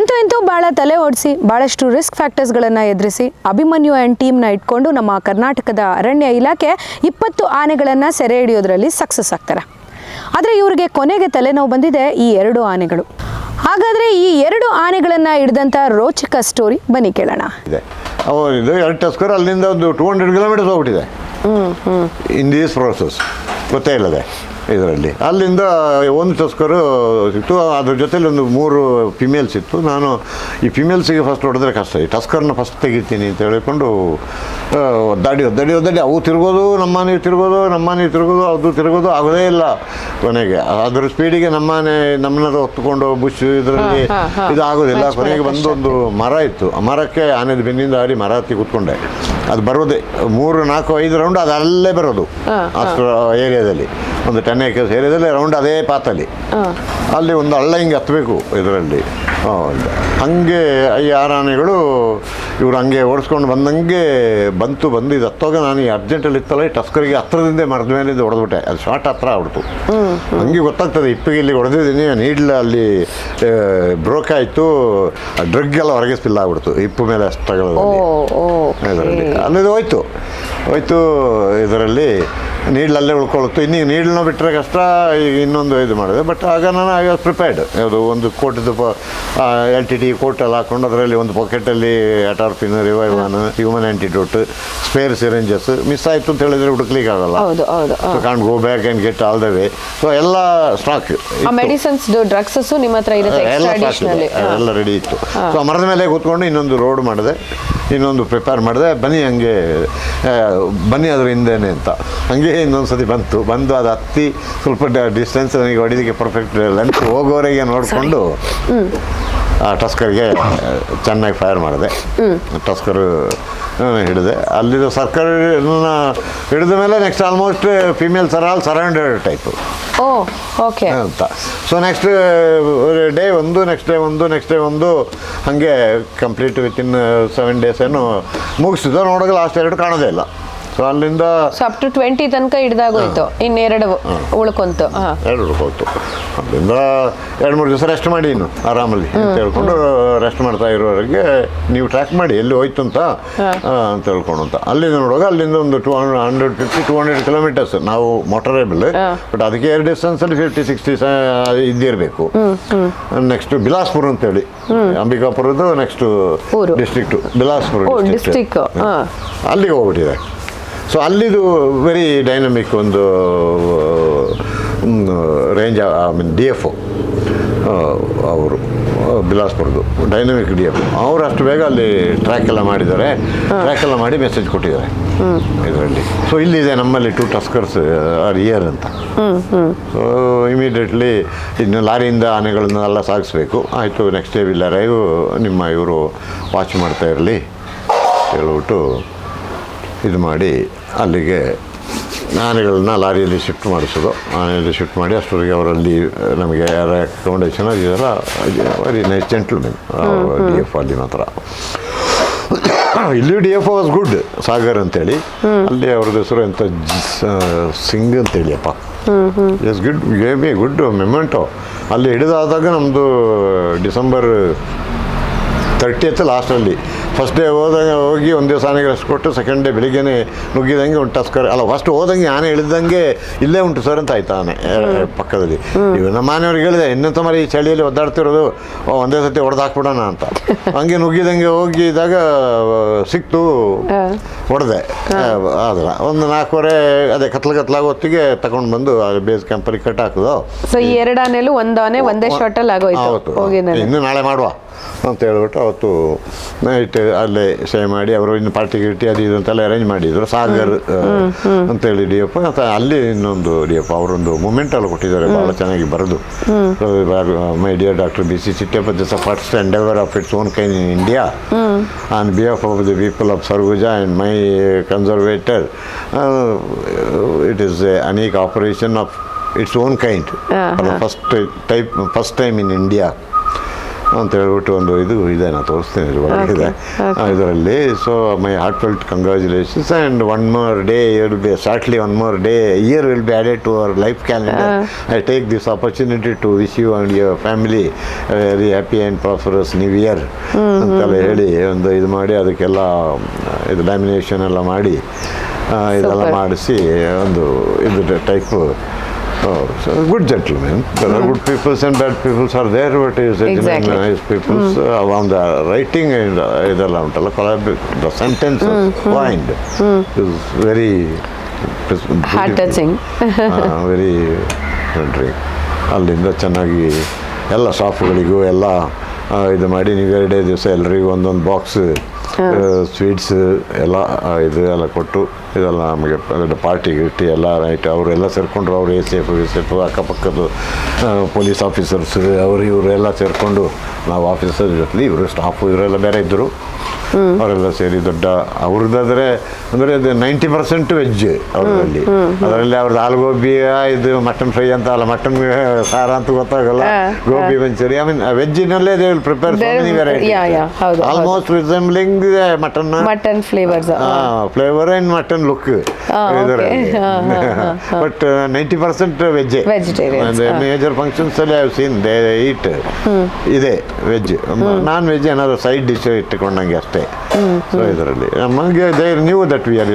ಅಂತೂ ಇಂತೂ ಭಾಳ ತಲೆ ಓಡಿಸಿ ಭಾಳಷ್ಟು ರಿಸ್ಕ್ ಫ್ಯಾಕ್ಟರ್ಸ್ಗಳನ್ನು ಎದುರಿಸಿ ಅಭಿಮನ್ಯು ಆ್ಯಂಡ್ ಟೀಮ್ನ ಇಟ್ಕೊಂಡು ನಮ್ಮ ಕರ್ನಾಟಕದ ಅರಣ್ಯ ಇಲಾಖೆ ಇಪ್ಪತ್ತು ಆನೆಗಳನ್ನು ಸೆರೆ ಹಿಡಿಯೋದ್ರಲ್ಲಿ ಸಕ್ಸಸ್ ಆಗ್ತಾರೆ. ಆದರೆ ಇವರಿಗೆ ಕೊನೆಗೆ ತಲೆನೋವು ಬಂದಿದೆ ಈ ಎರಡು ಆನೆಗಳು. ಹಾಗಾದರೆ ಈ ಎರಡು ಆನೆಗಳನ್ನು ಹಿಡಿದಂಥ ರೋಚಕ ಸ್ಟೋರಿ ಬನ್ನಿ ಕೇಳೋಣ. ಇದೆ. ಇದು ಎರಡು ಟಸ್ಕರ್ ಅಲ್ಲಿಂದ ಒಂದು ಟೂ ಹಂಡ್ರೆಡ್ ಕಿಲೋಮೀಟರ್ಸ್ ಹೋಗ್ಬಿಟ್ಟಿದೆ. ಇನ್ ದೀಸ್ ಪ್ರೋಸೆಸ್ ಗೊತ್ತೇ ಇಲ್ಲದೆ. ಇದರಲ್ಲಿ. ಅಲ್ಲಿಂದ ಒಂದು ಟಸ್ಕರು ಸಿಕ್ತು. ಅದ್ರ ಜೊತೆಲಿ ಒಂದು ಮೂರು ಫಿಮೇಲ್ಸ್ ಇತ್ತು. ನಾನು ಈ ಫಿಮೇಲ್ಸಿಗೆ ಫಸ್ಟ್ ಹೊಡೆದ್ರೆ ಕಷ್ಟ. ಈ ಟಸ್ಕರ್ನ ಫಸ್ಟ್ ತೆಗಿತೀನಿ ಅಂತ ಹೇಳಿಕೊಂಡು ದಾಡಿ ಒದ್ದಾಡಿ ಒದ್ದಾಡಿ ಒದ್ದಾಡಿ. ಅವು ತಿರ್ಗೋದು ನಮ್ಮನೆ ತಿರ್ಗೋದು ನಮ್ಮನೆ ತಿರ್ಗೋದು ಅದು ತಿರ್ಗೋದು ಆಗೋದೇ ಇಲ್ಲ ಕೊನೆಗೆ. ಅದ್ರ ಸ್ಪೀಡಿಗೆ ನಮ್ಮನೆ ನಮ್ಮನ್ನ ಹೊತ್ತುಕೊಂಡು ಬುಷ್ ಇದರಲ್ಲಿ. ಇದು ಆಗೋದಿಲ್ಲ ಕೊನೆಗೆ ಬಂದು ಒಂದು ಮರ ಇತ್ತು. ಆ ಮರಕ್ಕೆ ಆನೆದು ಬೆನ್ನಿಂದ ಹಾರಿ ಮರ ಹತ್ತಿ ಕೂತ್ಕೊಂಡೆ. ಅದು ಬರೋದೇ. ಮೂರು ನಾಲ್ಕು ಐದು ರೌಂಡ್ ಅದು ಅಲ್ಲೇ ಬರೋದು. ಅಷ್ಟು ಏರಿಯಾದಲ್ಲಿ ಒಂದು ಟೆನ್ ಏಕರ್ಸ್ ಏರಿಯಾದಲ್ಲಿ ರೌಂಡ್ ಅದೇ ಪಾತಲ್ಲಿ. ಅಲ್ಲಿ ಒಂದು ಹಳ್ಳ ಹಿಂಗೆ ಹತ್ತಬೇಕು ಇದರಲ್ಲಿ. ಹಂಗೆ ಈ ಆರಾನೆಗಳು ಇವ್ರು ಹಂಗೆ ಓಡಿಸ್ಕೊಂಡು ಬಂದಂಗೆ ಬಂತು ಬಂದು ಇದು ಹತ್ತೋಗ ನಾನು ಈ ಅರ್ಜೆಂಟಲ್ಲಿ ಇತ್ತಲ್ಲ ಈ ಟಸ್ಕರಿಗೆ ಹತ್ರದಿಂದ ಮರದ ಮೇಲೆ ಹೊಡೆದ್ಬಿಟ್ಟೆ. ಅದು ಶಾರ್ಟ್ ಹತ್ರ ಆಗ್ಬಿಡ್ತು. ಹಂಗೆ ಗೊತ್ತಾಗ್ತದೆ ಇಪ್ಪಿಗೆ ಇಲ್ಲಿ ಹೊಡೆದಿದ್ದೀನಿ ನೀಡ್ಲ ಅಲ್ಲಿ ಬ್ರೋಕ್ ಆಯಿತು ಡ್ರಗ್ ಎಲ್ಲ ಹೊರಗೆ ಸ್ಪಿಲ್ ಆಗ್ಬಿಡ್ತು ಇಪ್ಪು ಮೇಲೆ ಓ ಇದರಲ್ಲಿ. ಅಲ್ಲಿದು ಹೋಯ್ತು. ಹೋಯ್ತು ಇದರಲ್ಲಿ ನೀಡ್ಲಲ್ಲೇ ಉಳ್ಕೊಳ್ತು ಇನ್ನೀಗ ನೀಡ್ಲನ್ನ ಬಿಟ್ಟರೆ ಕಷ್ಟ ಈಗ ಇನ್ನೊಂದು ಇದು ಮಾಡಿದೆ. ಬಟ್ ಆಗ ನಾನು ಐ ವಾಸ್ ಪ್ರಿಪೇರ್ಡ್ ಯಾವುದು ಒಂದು ಕೋಟಿದ್ದು ಎಲ್ ಟಿ ಟಿ ಕೋಟ್ ಎಲ್ಲ ಹಾಕೊಂಡು ಅದರಲ್ಲಿ ಒಂದು ಪಾಕೆಟಲ್ಲಿ ಅಟಾರ್ಫಿನ್ ರಿವೈವಾನ್ human antidote spare syringes miss ಆಯಿತು ಅಂತ ಹೇಳಿದ್ರೆ ಹುಡುಕ್ಲಿಕ್ಕೆ ಆಗಲ್ಲ ಹೌದು ಹೌದು so can't go back and get all the way so ಎಲ್ಲ ಸ್ಟಾಕ್ ಆ ಮೆಡಿಸಿನ್ಸ್ ಡ್ರಗ್ಸಸ್ ನಿಮ್ಮ ಹತ್ರ ಇರುತ್ತೆ ಎಲ್ಲ ಎಲ್ಲ ರೆಡಿ ಇತ್ತು. ಸೊ ಮರದ ಮೇಲೆ ಕೂತ್ಕೊಂಡು ಇನ್ನೊಂದು ರೋಡ್ ಮಾಡಿದೆ. ಇನ್ನೊಂದು ಪ್ರಿಪೇರ್ ಮಾಡಿದೆ ಬನ್ನಿ ಹಂಗೆ ಬನ್ನಿ ಅದ್ರ ಹಿಂದೆನೆ ಅಂತ. ಹಂಗೆ ಇನ್ನೊಂದು ಸತಿ ಬಂತು. ಬಂದು ಅದು ಹತ್ತಿ ಸ್ವಲ್ಪ ಡಿಸ್ಟೆನ್ಸ್ ನನಗೆ ಹೊಡಿದಕ್ಕೆ ಪರ್ಫೆಕ್ಟ್ ಲೆಂತ್ ಹೋಗೋವರೆಗೆ ನೋಡಿಕೊಂಡು ಆ ಟಸ್ಕರ್ಗೆ ಚೆನ್ನಾಗಿ ಫೈರ್ ಮಾಡಿದೆ. ಟಸ್ಕರ್ ಹಿಡಿದೆ. ಅಲ್ಲಿದ್ದು ಸರ್ಕಾರನ ಹಿಡಿದ ಮೇಲೆ next almost female sir all surrounded type okay. ಅಂತ. ಸೊ ನೆಕ್ಸ್ಟ್ ಡೇ ಒಂದು ನೆಕ್ಸ್ಟ್ ಡೇ ಒಂದು ನೆಕ್ಸ್ಟ್ ಡೇ ಒಂದು ಹಾಗೆ ಕಂಪ್ಲೀಟ್ ವಿತಿನ್ ಸೆವೆನ್ ಡೇಸ್ ಏನು ಮುಗಿಸಿದ್ದು ನೋಡೋಕೆ ಲಾಸ್ಟ್ ಎರಡು ಕಾಣೋದೇ ಇಲ್ಲ. ಸೊ ಅಲ್ಲಿಂದ ಸೊ ಅಪ್ ಟು ಟ್ವೆಂಟಿ ತನಕ ಹಿಡ್ದಾಗೋಯ್ತು. ಇನ್ನೆರಡು ಉಳ್ಕೊಂತು. ಹಾ. ಎರಡು ಹೋಯ್ತು. ಅಲ್ಲಿಂದ ಎರಡು ಮೂರು ದಿವಸ ರೆಸ್ಟ್ ಮಾಡಿ ಇನ್ನು ಆರಾಮಲ್ಲಿ ಅಂತ ಹೇಳ್ಕೊಂಡು ರೆಸ್ಟ್ ಮಾಡ್ತಾ ಇರೋರಿಗೆ ನೀವು ಟ್ರ್ಯಾಕ್ ಮಾಡಿ ಎಲ್ಲಿ ಹೋಯ್ತು ಅಂತ ಅಂತ ಹೇಳ್ಕೊಂಡು ಅಂತ ಅಲ್ಲಿಂದ ನೋಡುವಾಗ ಅಲ್ಲಿಂದ ಒಂದು two hundred hundred fifty two hundred kilometres ನಾವು ಮೋಟರೇಬಲ್ ಬಟ್ ಅದಕ್ಕೆ ಏರ್ ಡಿಸ್ಟೆನ್ಸಲ್ಲಿ ಫಿಫ್ಟಿ ಸಿಕ್ಸ್ಟಿ ಇದ್ದಿರಬೇಕು. ನೆಕ್ಸ್ಟ್ ಬಿಲಾಸ್ಪುರ ಅಂತೇಳಿ. ಅಂಬಿಕಾಪುರದ್ದು ನೆಕ್ಸ್ಟ್ ಊರು. District Bilaspur district district. district, ಅಲ್ಲಿಗೆ ಹೋಗ್ಬಿಟ್ಟಿದೆ. ಸೊ ಅಲ್ಲಿದು ವೆರಿ ಡೈನಮಿಕ್ ಒಂದು range I mean D F ಅವರು ಬಿಲಾಸ್ಪುರದು ಡೈನಮಿಕ್ ಡಿ ಎಫ್ ಅವರು ಅಷ್ಟು ಬೇಗ ಅಲ್ಲಿ ಟ್ರ್ಯಾಕ್ ಎಲ್ಲ ಮಾಡಿದ್ದಾರೆ. ಟ್ರ್ಯಾಕ್ ಎಲ್ಲ ಮಾಡಿ ಮೆಸೇಜ್ ಕೊಟ್ಟಿದ್ದಾರೆ. ಇದರಲ್ಲಿ. ಸೊ ಇಲ್ಲಿದೆ ನಮ್ಮಲ್ಲಿ ಟೂ ಟಸ್ಕರ್ಸ್ ಆರ್ ಇಯರ್ ಅಂತ. ಸೊ ಇಮಿಡಿಯೇಟ್ಲಿ ಇನ್ನು ಲಾರಿಯಿಂದ ಆನೆಗಳನ್ನೆಲ್ಲ ಸಾಗಿಸ್ಬೇಕು. ಆಯಿತು ನೆಕ್ಸ್ಟ್ ಡೇ ವಿಲ್ ಅರೈವ್ ನಿಮ್ಮ ಇವರು ವಾಚ್ ಮಾಡ್ತಾ ಇರಲಿ. ಹೇಳ್ಬಿಟ್ಟು ಇದು ಮಾಡಿ ಅಲ್ಲಿಗೆ ಆನೆಗಳನ್ನ ಲಾರಿಯಲ್ಲಿ ಶಿಫ್ಟ್ ಮಾಡಿಸೋದು. ಆನೆಯಲ್ಲಿ ಶಿಫ್ಟ್ ಮಾಡಿ ಅಷ್ಟೊರಿಗೆ ಅವರಲ್ಲಿ ನಮಗೆ ಯಾರ ಫೌಂಡೇಶನ್ ಇದೆಲ್ಲ very nice gentlemen D F ಅಲ್ಲಿ ಮಾತ್ರ. ಇಲ್ಲಿ D F was good Sagar ಅಂತೇಳಿ. ಅಲ್ಲಿ ಅವ್ರದ್ದು ಹೆಸರು ಎಂಥ ಸಿಂಗ್ ಅಂತೇಳಿ ಅಪ್ಪ ಎಸ್ ಗುಡ್ ಗೇ ಬಿ ಗುಡ್ ಮೆಮೆಂಟೋ ಅಲ್ಲಿ ಹಿಡಿದಾದಾಗ ನಮ್ಮದು ಡಿಸೆಂಬರ್ ತರ್ಟಿಯತ್ ಲಾಸ್ಟಲ್ಲಿ ಫಸ್ಟ್ ಡೇ ಹೋದಂಗೆ ಹೋಗಿ ಒಂದು ದಿವಸ ಆನೆಗೆ ರೆಸ್ಟ್ ಕೊಟ್ಟು ಸೆಕೆಂಡ್ ಡೇ ಬೆಳಿಗ್ಗೆನೆ ನುಗ್ಗಿದಂಗೆ ಉಂಟು ಟಸ್ಕರ್ ಅಲ್ಲ ಫಸ್ಟ್ ಹೋದಂಗೆ ಆನೆ ಇಳಿದಂಗೆ ಇಲ್ಲೇ ಉಂಟು ಸರ್ ಅಂತ ಆಯ್ತು ಆನೆ ಪಕ್ಕದಲ್ಲಿ. ಇವ್ ನಮ್ಮ ಮನೆಯವ್ರಿಗೆ ಹೇಳಿದೆ ಇನ್ನೊಂದು ಮರಿ ಈ ಚಳಿಯಲ್ಲಿ ಒದ್ದಾಡ್ತಿರೋದು ಒಂದೇ ಸತಿ ಹೊಡೆದು ಹಾಕ್ಬಿಡೋಣ ಅಂತ. ಹಂಗೆ ನುಗ್ಗಿದಂಗೆ ಹೋಗಿದಾಗ ಆ, ಸಿಕ್ತು ಹೊಡೆದೆ ಆದ್ರ ಒಂದು ನಾಲ್ಕೂವರೆ ಅದೇ ಕತ್ಲ ಕತ್ಲಾಗ ಹೊತ್ತಿಗೆ ತಗೊಂಡು ಬಂದು ಬೇಸ್ ಕ್ಯಾಂಪಲ್ಲಿ ಕಟ್ ಹಾಕೋದು. ಸೊ ಈ ಎರಡು ಆನೆಲು ಒಂದು ಆನೆ ಒಂದೇ ಶಾರ್ಟ್ ಅಲ್ಲಿ ಆಗೋಯ್ತು ಇನ್ನು ನಾಳೆ ಮಾಡುವ ಅಂತ ಹೇಳ್ಬಿಟ್ಟು ಅವತ್ತು ನೈಟ್ ಅಲ್ಲೇ ಸ್ಟೇ ಮಾಡಿ ಅವರು ಇನ್ನು ಪಾರ್ಟಿ ಗಿಟ್ಟಿ ಅದು ಇದು ಅಂತೆಲ್ಲ ಅರೇಂಜ್ ಮಾಡಿದ್ರು. ಸಾಗರ್ ಅಂತೇಳಿ ಡಿ ಎಫ್ ಅಥವಾ ಅಲ್ಲಿ ಇನ್ನೊಂದು ಡಿ ಎಫ್ ಅವರೊಂದು ಮೂಮೆಂಟ್ ಅಲ್ಲಿ ಕೊಟ್ಟಿದ್ದಾರೆ. ಭಾಳ ಚೆನ್ನಾಗಿ ಬರೆದು. My dear doctor B C Chitteppa this first endeavour of its own kind in India on behalf of the people of Surguja and my conservator it is a unique operation of its own kind first type first time in India ಅಂತ ಹೇಳ್ಬಿಟ್ಟು ಒಂದು ಇದು ಇದೆ ನಾನು ತೋರಿಸ್ತೇನೆ ಇದು. ಇದರಲ್ಲಿ so my heartfelt congratulations and one more day will be shortly one more day year will be added to our life calendar I take this opportunity to wish you and your family very happy and prosperous new year ಅಂತೆಲ್ಲ ಹೇಳಿ ಒಂದು ಇದು ಮಾಡಿ ಅದಕ್ಕೆಲ್ಲ ಇದು lamination ಎಲ್ಲ ಮಾಡಿ ಇದೆಲ್ಲ ಮಾಡಿಸಿ ಒಂದು ಇದು type good gentlemen good peoples and bad peoples are there but is Exactly. Nice peoples on the writing ಇದೆಲ್ಲ ಉಂಟಲ್ಲ collab the sentence point is very heart touching very country ಅಲ್ಲಿಂದ ಚೆನ್ನಾಗಿ ಎಲ್ಲ ಸ್ಟಾಫ್ಗಳಿಗೂ ಎಲ್ಲ ಆ, ಇದು ಮಾಡಿ ನೀವು ಎರಡೇ ದಿವಸ ಎಲ್ಲರಿಗೂ ಒಂದೊಂದು ಬಾಕ್ಸ್ ಸ್ವೀಟ್ಸ್ ಎಲ್ಲ ಇದು ಎಲ್ಲ ಕೊಟ್ಟು, ಇದೆಲ್ಲ ನಮಗೆ ಪಾರ್ಟಿ ಗಿರ್ಟಿ ಎಲ್ಲ ನೈಟ್ ಅವರೆಲ್ಲ ಸೇರಿಕೊಂಡ್ರು. ಅವರು A C F A C F ಅಕ್ಕಪಕ್ಕದ್ದು police officers ಅವರು ಇವರೆಲ್ಲ ಸೇರಿಕೊಂಡು ನಾವು ಆಫೀಸರ್ ಜೊತೆ ಇವರು ಸ್ಟಾಫು ಇವರೆಲ್ಲ ಬೇರೆ ಇದ್ದರು. ಅವರೆಲ್ಲ ಸೇರಿ ದೊಡ್ಡ ಅವ್ರದ್ದಾದ್ರೆ ಅಂದ್ರೆ ಅದು ನೈಂಟಿ ಪರ್ಸೆಂಟ್ ವೆಜ್ ಅವರಲ್ಲಿ. ಅದರಲ್ಲಿ ಅವ್ರದ್ದು ಆಲೂಗೋಬಿ ಇದು ಮಟನ್ ಫ್ರೈ ಅಂತ ಅಲ್ಲ ಮಟನ್ ಸಾರ ಅಂತ ಗೊತ್ತಾಗಲ್ಲ. Gobi manchurian I mean ವೆಜ್ಜಿನಲ್ಲೇ they will prepare There- many variety. Almost resembling mutton mutton flavours flavour and mutton look but ninety percent veg. Major functions ಅಲ್ಲಿ ಹ್ಯಾವ್ ಸೀನ್ ದೇ ಈಟ್ ಇದೆ ವೆಜ್ ನಾನ್ ವೆಜ್ ಏನಾದ್ರು side dish ಇಟ್ಟುಕೊಂಡಂಗೆ ಅಷ್ಟೇ. So ಇದರಲ್ಲಿ. ನಮಗೆ they knew that we are